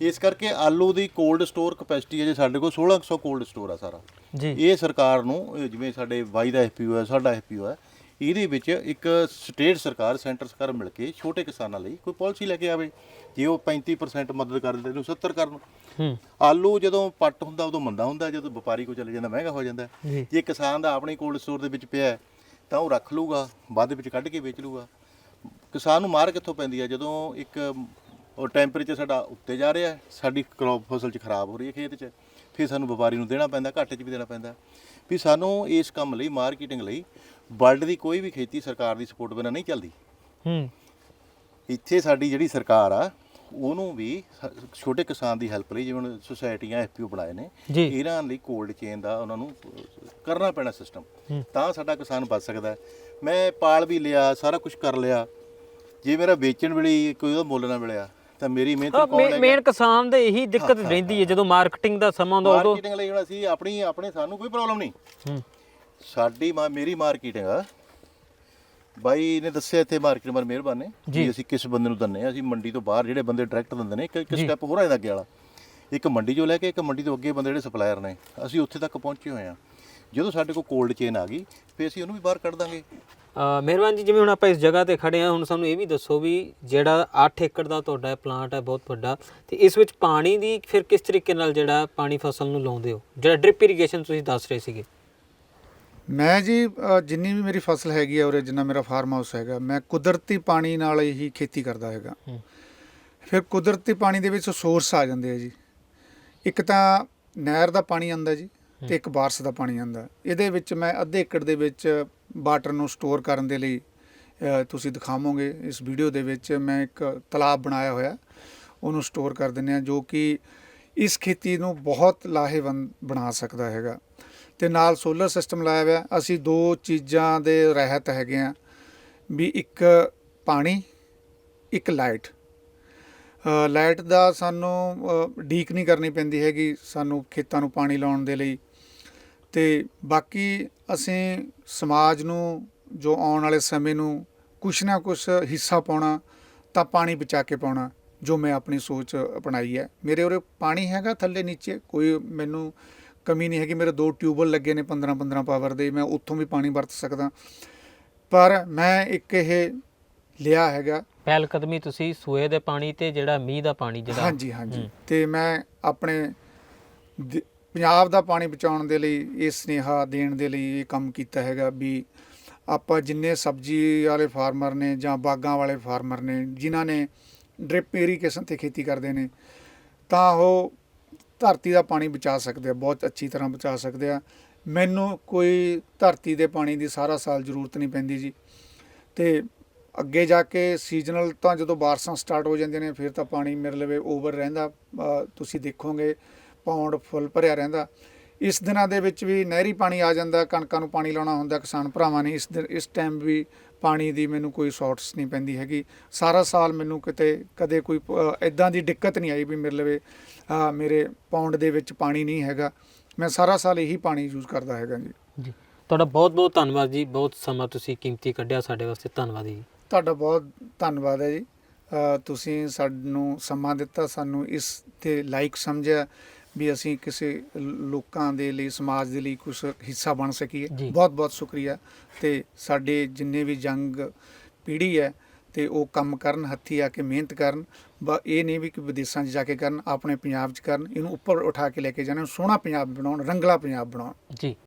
ਇਸ ਕਰਕੇ ਆਲੂ ਦੀ ਕੋਲਡ ਸਟੋਰ ਕਪੈਸਿਟੀ ਹੈ ਜੇ ਸਾਡੇ ਕੋਲ 1600 ਕੋਲਡ ਸਟੋਰ ਆ ਸਾਰਾ। ਜੀ। ਇਹ ਸਰਕਾਰ ਨੂੰ ਇਹ ਜਿਵੇਂ ਸਾਡੇ ਵਾਈ ਦਾ ਐਫਪੀਓ ਹੈ ਸਾਡਾ ਐਫਪੀਓ ਹੈ ਇਹਦੇ ਵਿੱਚ ਇੱਕ ਸਟੇਟ ਸਰਕਾਰ ਸੈਂਟਰ ਸਰਕਾਰ ਮਿਲ ਕੇ ਛੋਟੇ ਕਿਸਾਨਾਂ ਲਈ ਕੋਈ ਪਾਲਿਸੀ ਲੈ ਕੇ ਆਵੇ ਜੇ ਉਹ 35% ਮਦਦ ਕਰ ਦਿੰਦੇ ਨੂੰ 70 ਕਰਨ। ਹੂੰ। ਆਲੂ ਜਦੋਂ ਪੱਟ ਹੁੰਦਾ ਉਦੋਂ ਮੰਦਾ ਹੁੰਦਾ ਜਦੋਂ ਵਪਾਰੀ ਕੋ ਚਲੇ ਜਾਂਦਾ ਮਹਿੰਗਾ ਹੋ ਜਾਂਦਾ। ਜੀ। ਕਿਸਾਨ ਦਾ ਆਪਣੀ ਕੋਲਡ ਸਟੋਰ ਦੇ ਵਿੱਚ ਪਿਆ ਤਾਂ ਉਹ ਰੱਖ ਲੂਗਾ ਬਾਅਦ ਵਿੱਚ ਕੱਢ ਕੇ ਵੇਚ ਲੂਗਾ ਕਿਸਾਨ ਨੂੰ ਮਾਰ ਕਿੱਥੋਂ ਪੈਂਦੀ ਹੈ? ਜਦੋਂ ਇੱਕ ਉਹ ਟੈਂਪਰੇਚਰ ਸਾਡਾ ਉੱਤੇ ਜਾ ਰਿਹਾ ਸਾਡੀ ਕ੍ਰੌਪ ਫਸਲ ਚ ਖਰਾਬ ਹੋ ਰਹੀ ਹੈ ਖੇਤ ਚ ਫਿਰ ਸਾਨੂੰ ਵਪਾਰੀ ਨੂੰ ਦੇਣਾ ਪੈਂਦਾ ਘਾਟੇ ਚ ਵੀ ਦੇਣਾ ਪੈਂਦਾ। ਵੀ ਸਾਨੂੰ ਇਸ ਕੰਮ ਲਈ ਮਾਰਕੀਟਿੰਗ ਲਈ ਵਰਲਡ ਦੀ ਕੋਈ ਵੀ ਖੇਤੀ ਸਰਕਾਰ ਦੀ ਸਪੋਰਟ ਬਿਨਾਂ ਨਹੀਂ ਚੱਲਦੀ। ਹੂੰ। ਇੱਥੇ ਸਾਡੀ ਜਿਹੜੀ ਸਰਕਾਰ ਆ ਉਹਨੂੰ ਵੀ ਸ- ਛੋਟੇ ਕਿਸਾਨ ਦੀ ਹੈਲਪ ਲਈ ਜਿਵੇਂ ਹੁਣ ਸੁਸਾਇਟੀਆਂ ਐਫਪੀਓ ਬਣਾਏ ਨੇ ਜੀ। ਇਹਨਾਂ ਲਈ ਕੋਲਡ ਚੇਨ ਦਾ ਉਹਨਾਂ ਨੂੰ ਕਰਨਾ ਪੈਣਾ ਸਿਸਟਮ ਤਾਂ ਸਾਡਾ ਕਿਸਾਨ ਬਚ ਸਕਦਾ ਹੈ। ਮੈਂ ਪਾਲ ਵੀ ਲਿਆ ਸਾਰਾ ਕੁਝ ਕਰ ਲਿਆ। ਜੇ ਮੇਰਾ ਵੇਚਣ ਵੇਲੇ ਕੋਈ ਉਹਦਾ ਮੁੱਲ ਨਾ ਮਿਲਿਆ ਤਾਂ ਮੇਰੀ ਮਿਹਨਤ ਨੂੰ ਕੌਣ ਲੈ ਮੇਨ ਕਿਸਾਨ ਦੇ ਇਹੀ ਦਿੱਕਤ ਰਹਿੰਦੀ ਹੈ। ਜਦੋਂ ਮਾਰਕੀਟਿੰਗ ਦਾ ਸਮਾਂ ਆਉਂਦਾ ਉਦੋਂ ਮਾਰਕੀਟਿੰਗ ਲਈ ਹੁਣ ਅਸੀਂ ਆਪਣੀ ਆਪਣੇ ਸਾਨੂੰ ਕੋਈ ਪ੍ਰੋਬਲਮ ਨਹੀਂ। ਹੂੰ। ਸਾਡੀ ਮਾ ਮੇਰੀ ਮਾਰਕੀਟਿੰਗ ਆ ਬਾਈ ਨੇ ਦੱਸਿਆ ਇੱਥੇ ਮਾਰਕੀਟ ਮਰ ਮਿਹਰਬਾਨ ਨੇ ਵੀ ਅਸੀਂ ਕਿਸ ਬੰਦੇ ਨੂੰ ਦੰਨੇ ਆ ਅਸੀਂ ਮੰਡੀ ਤੋਂ ਬਾਹਰ ਜਿਹੜੇ ਬੰਦੇ ਡਾਇਰੈਕਟ ਦਿੰਦੇ ਨੇ ਇੱਕ ਇੱਕ ਸਟੈਪ ਹੋਰ ਇਹਦਾ ਅੱਗੇ ਵਾਲਾ। ਇੱਕ ਮੰਡੀ ਚੋਂ ਲੈ ਕੇ ਇੱਕ ਮੰਡੀ ਤੋਂ ਅੱਗੇ ਬੰਦੇ ਜਿਹੜੇ ਸਪਲਾਇਰ ਨੇ ਅਸੀਂ ਉੱਥੇ ਤੱਕ ਪਹੁੰਚੇ ਹੋਏ ਆ ਜਦੋਂ ਸਾਡੇ ਕੋਲ ਕੋਲਡ ਚੇਨ ਆ ਗਈ ਫਿਰ ਅਸੀਂ ਉਹਨੂੰ ਵੀ ਬਾਹਰ ਕੱਢ ਦਾਂਗੇ। ਮਿਹਰਬਾਨ ਜੀ ਜਿਵੇਂ ਹੁਣ ਆਪਾਂ ਇਸ ਜਗ੍ਹਾ ਤੇ ਖੜੇ ਆ ਹੁਣ ਸਾਨੂੰ ਇਹ ਵੀ ਦੱਸੋ ਵੀ ਜਿਹੜਾ 8 ਏਕੜ ਦਾ ਤੁਹਾਡਾ ਪਲਾਂਟ ਹੈ ਬਹੁਤ ਵੱਡਾ। ਤੇ ਇਸ ਵਿੱਚ ਪਾਣੀ ਦੀ ਫਿਰ ਕਿਸ ਤਰੀਕੇ ਨਾਲ ਜਿਹੜਾ ਪਾਣੀ ਫਸਲ ਨੂੰ ਲਾਉਂਦੇ ਹੋ? ਜਿਹੜਾ ਡ੍ਰਿਪ ਇਰੀਗੇਸ਼ਨ ਤੁਸੀਂ ਦੱਸ ਰਹੇ ਸੀਗੇ। ਮੈਂ ਜੀ ਅ, ਜਿੰਨੀ ਵੀ ਮੇਰੀ ਫਸਲ ਹੈਗੀ ਹੈ ਉਰੇ ਜਿੰਨਾ ਮੇਰਾ ਫਾਰਮ ਹਾਊਸ ਹੈਗਾ ਮੈਂ ਕੁਦਰਤੀ ਪਾਣੀ ਨਾਲ ਹੀ ਖੇਤੀ ਕਰਦਾ ਹੈਗਾ। ਹੂੰ। ਫਿਰ ਕੁਦਰਤੀ ਪਾਣੀ ਦੇ ਵਿੱਚ ਸੋਰਸ ਆ ਜਾਂਦੇ ਆ ਜੀ। ਇੱਕ ਤਾਂ ਨਹਿਰ ਦਾ ਪਾਣੀ ਆਂਦਾ ਜੀ ਤੇ ਇੱਕ ਬਾਰਸ ਦਾ ਪਾਣੀ ਆਂਦਾ ਇਹਦੇ ਵਿੱਚ ਮੈਂ ਅੱਧੇ ਏਕੜ ਦੇ ਵਿੱਚ ਵਾਟਰ ਨੂੰ ਸਟੋਰ ਕਰਨ ਦੇ ਲਈ ਅ, ਤੁਸੀਂ ਦਿਖਾਵੋਗੇ। ਇਸ ਵੀਡੀਓ ਦੇ ਵਿੱਚ ਮੈਂ ਇੱਕ ਤਲਾਬ ਬਣਾਇਆ ਹੋਇਆ ਉਹਨੂੰ ਸਟੋਰ ਕਰ ਦਿੰਦੇ ਆ ਜੋ ਕਿ ਇਸ ਖੇਤੀ ਨੂੰ ਬਹੁਤ ਲਾਹੇਵੰਦ ਬਣਾ ਸਕਦਾ ਹੈਗਾ। ਤੇ ਨਾਲ ਸੋਲਰ ਸਿਸਟਮ ਲਾਇਆ ਹੋਇਆ। ਅਸੀਂ ਦੋ ਚੀਜ਼ਾਂ ਦੇ ਰਹਿਤ ਹੈਗੇ ਆ ਵੀ ਇੱਕ ਪਾਣੀ, ਇੱਕ ਲਾਈਟ ਲਾਈਟ ਦਾ ਸਾਨੂੰ ਡੀਕ ਨਹੀਂ ਕਰਨੀ ਪੈਂਦੀ ਹੈਗੀ ਸਾਨੂੰ ਖੇਤਾਂ ਨੂੰ ਪਾਣੀ ਲਾਉਣ ਦੇ ਲਈ। ਤੇ ਬਾਕੀ ਅਸੀਂ ਸਮਾਜ ਨੂੰ ਜੋ ਆਉਣ ਵਾਲੇ ਸਮੇਂ ਨੂੰ ਕੁਛ ਨਾ ਕੁਛ ਹਿੱਸਾ ਪਾਉਣਾ, ਤਾਂ ਪਾਣੀ ਬਚਾ ਕੇ ਪਾਉਣਾ, ਜੋ ਮੈਂ ਆਪਣੀ ਸੋਚ ਅਪਣਾਈ ਹੈ। ਮੇਰੇ ਉਰੇ ਪਾਣੀ ਹੈਗਾ ਥੱਲੇ ਨੀਚੇ, ਕੋਈ ਮੈਨੂੰ ਕਮੀ ਨਹੀਂ ਹੈਗੀ ਮੇਰੇ ਦੋ ਟਿਊਬਲ ਲੱਗੇ ਨੇ 15 15 ਪਾਵਰ ਦੇ ਮੈਂ ਉੱਥੋਂ ਵੀ ਪਾਣੀ ਵਰਤ ਸਕਦਾ। ਪਰ ਮੈਂ ਇੱਕ ਇਹ ਲਿਆ ਹੈਗਾ। ਪਹਿਲ ਕਦਮੀ ਤੁਸੀਂ ਸੂਏ ਦੇ ਪਾਣੀ ਤੇ ਜਿਹੜਾ ਮੀਂਹ ਦਾ ਪਾਣੀ ਜਿਹੜਾ ਹਾਂਜੀ ਹਾਂਜੀ। ਤੇ ਮੈਂ ਆਪਣੇ ਦ- ਪੰਜਾਬ ਦਾ ਪਾਣੀ ਬਚਾਉਣ ਦੇ ਲਈ ਇਹ ਸਨੇਹਾ ਦੇਣ ਦੇ ਲਈ ਇਹ ਕੰਮ ਕੀਤਾ ਹੈਗਾ ਵੀ ਆਪਾਂ ਜਿੰਨੇ ਸਬਜ਼ੀ ਵਾਲੇ ਫਾਰਮਰ ਨੇ ਜਾਂ ਬਾਗਾਂ ਵਾਲੇ ਫਾਰਮਰ ਨੇ ਜਿਨ੍ਹਾਂ ਨੇ ਡ੍ਰਿਪ ਇਰੀਗੇਸ਼ਨ ਤੇ ਖੇਤੀ ਕਰਦੇ ਨੇ ਤਾਂ ਉਹ ਧਰਤੀ ਦਾ ਪਾਣੀ ਬਚਾ ਸਕਦੇ ਆ, ਬਹੁਤ ਅੱਛੀ ਤਰ੍ਹਾਂ ਬਚਾ ਸਕਦੇ ਆ। ਮੈਨੂੰ ਕੋਈ ਧਰਤੀ ਦੇ ਪਾਣੀ ਦੀ ਸਾਰਾ ਸਾਲ ਜ਼ਰੂਰਤ ਨਹੀਂ ਪੈਂਦੀ ਜੀ। ਤੇ ਅੱਗੇ ਜਾ ਕੇ ਸੀਜ਼ਨਲ ਤਾਂ ਜਦੋਂ ਬਾਰਿਸ਼ਾਂ ਸਟਾਰਟ ਹੋ ਜਾਂਦੀਆਂ ਨੇ, ਫਿਰ ਤਾਂ ਪਾਣੀ ਮੇਰੇ ਲਵੇ ਓਵਰ ਰਹਿੰਦਾ। ਤੁਸੀਂ ਦੇਖੋਗੇ, ਪੌਂਡ ਫੁੱਲ ਭਰਿਆ ਰਹਿੰਦਾ। ਇਸ ਦਿਨਾਂ ਦੇ ਵਿੱਚ ਵੀ ਨਹਿਰੀ ਪਾਣੀ ਆ ਜਾਂਦਾ ਕਣਕਾਂ ਨੂੰ ਪਾਣੀ ਲਾਉਣਾ ਹੁੰਦਾ ਕਿਸਾਨ ਭਰਾਵਾਂ ਨੇ ਇਸ ਦਿਨ ਇਸ ਟਾਈਮ ਵੀ ਪਾਣੀ ਦੀ ਮੈਨੂੰ ਕੋਈ ਸ਼ਾਰਟਸ ਨਹੀਂ ਪੈਂਦੀ ਹੈਗੀ। ਸਾਰਾ ਸਾਲ ਮੈਨੂੰ ਕਿਤੇ ਕਦੇ ਕੋਈ ਇਦਾਂ ਦੀ ਦਿੱਕਤ ਨਹੀਂ ਆਈ ਵੀ ਮੇਰੇ ਲਵੇ ਮੇਰੇ ਪੌਂਡ ਦੇ ਵਿੱਚ ਪਾਣੀ ਨਹੀਂ ਹੈਗਾ। ਮੈਂ ਸਾਰਾ ਸਾਲ ਇਹੀ ਪਾਣੀ ਯੂਜ਼ ਕਰਦਾ ਹੈਗਾ ਜੀ। ਜੀ। ਤੁਹਾਡਾ ਬਹੁਤ ਬਹੁਤ ਧੰਨਵਾਦ ਜੀ। ਬਹੁਤ ਸਮਾਂ ਤੁਸੀਂ ਕੀਮਤੀ ਕੱਢਿਆ ਸਾਡੇ ਵਾਸਤੇ। ਧੰਨਵਾਦ ਜੀ। ਤੁਹਾਡਾ ਬਹੁਤ ਧੰਨਵਾਦ ਹੈ ਜੀ। ਤੁਸੀਂ ਸਾਨੂੰ ਸਮਾਂ ਦਿੱਤਾ ਸਾਨੂੰ ਇਸ ਤੇ ਲਾਇਕ ਸਮਝਿਆ। ਵੀ ਅਸੀਂ ਕਿਸੇ ਲੋਕਾਂ ਦੇ ਲਈ ਸਮਾਜ ਦੇ ਲਈ ਕੁਝ ਹਿੱਸਾ ਬਣ ਸਕੀਏ। ਬਹੁਤ ਬਹੁਤ ਸ਼ੁਕਰੀਆ। ਤੇ ਸਾਡੇ ਜਿੰਨੇ ਵੀ ਜੰਗ ਪੀੜ੍ਹੀ ਹੈ ਤੇ ਉਹ ਕੰਮ ਕਰਨ ਹੱਥੀ ਆ ਕੇ ਮਿਹਨਤ ਕਰਨ ਬ ਇਹ ਨਹੀਂ ਵੀ ਕਿ ਵਿਦੇਸ਼ਾਂ 'ਚ ਜਾ ਕੇ ਕਰਨ ਆਪਣੇ ਪੰਜਾਬ 'ਚ ਕਰਨ ਇਹਨੂੰ ਉੱਪਰ ਉਠਾ ਕੇ ਲੈ ਕੇ ਜਾਣ ਸੋਹਣਾ ਪੰਜਾਬ ਬਣਾਉਣ ਰੰਗਲਾ ਪੰਜਾਬ ਬਣਾਉਣ। ਜੀ।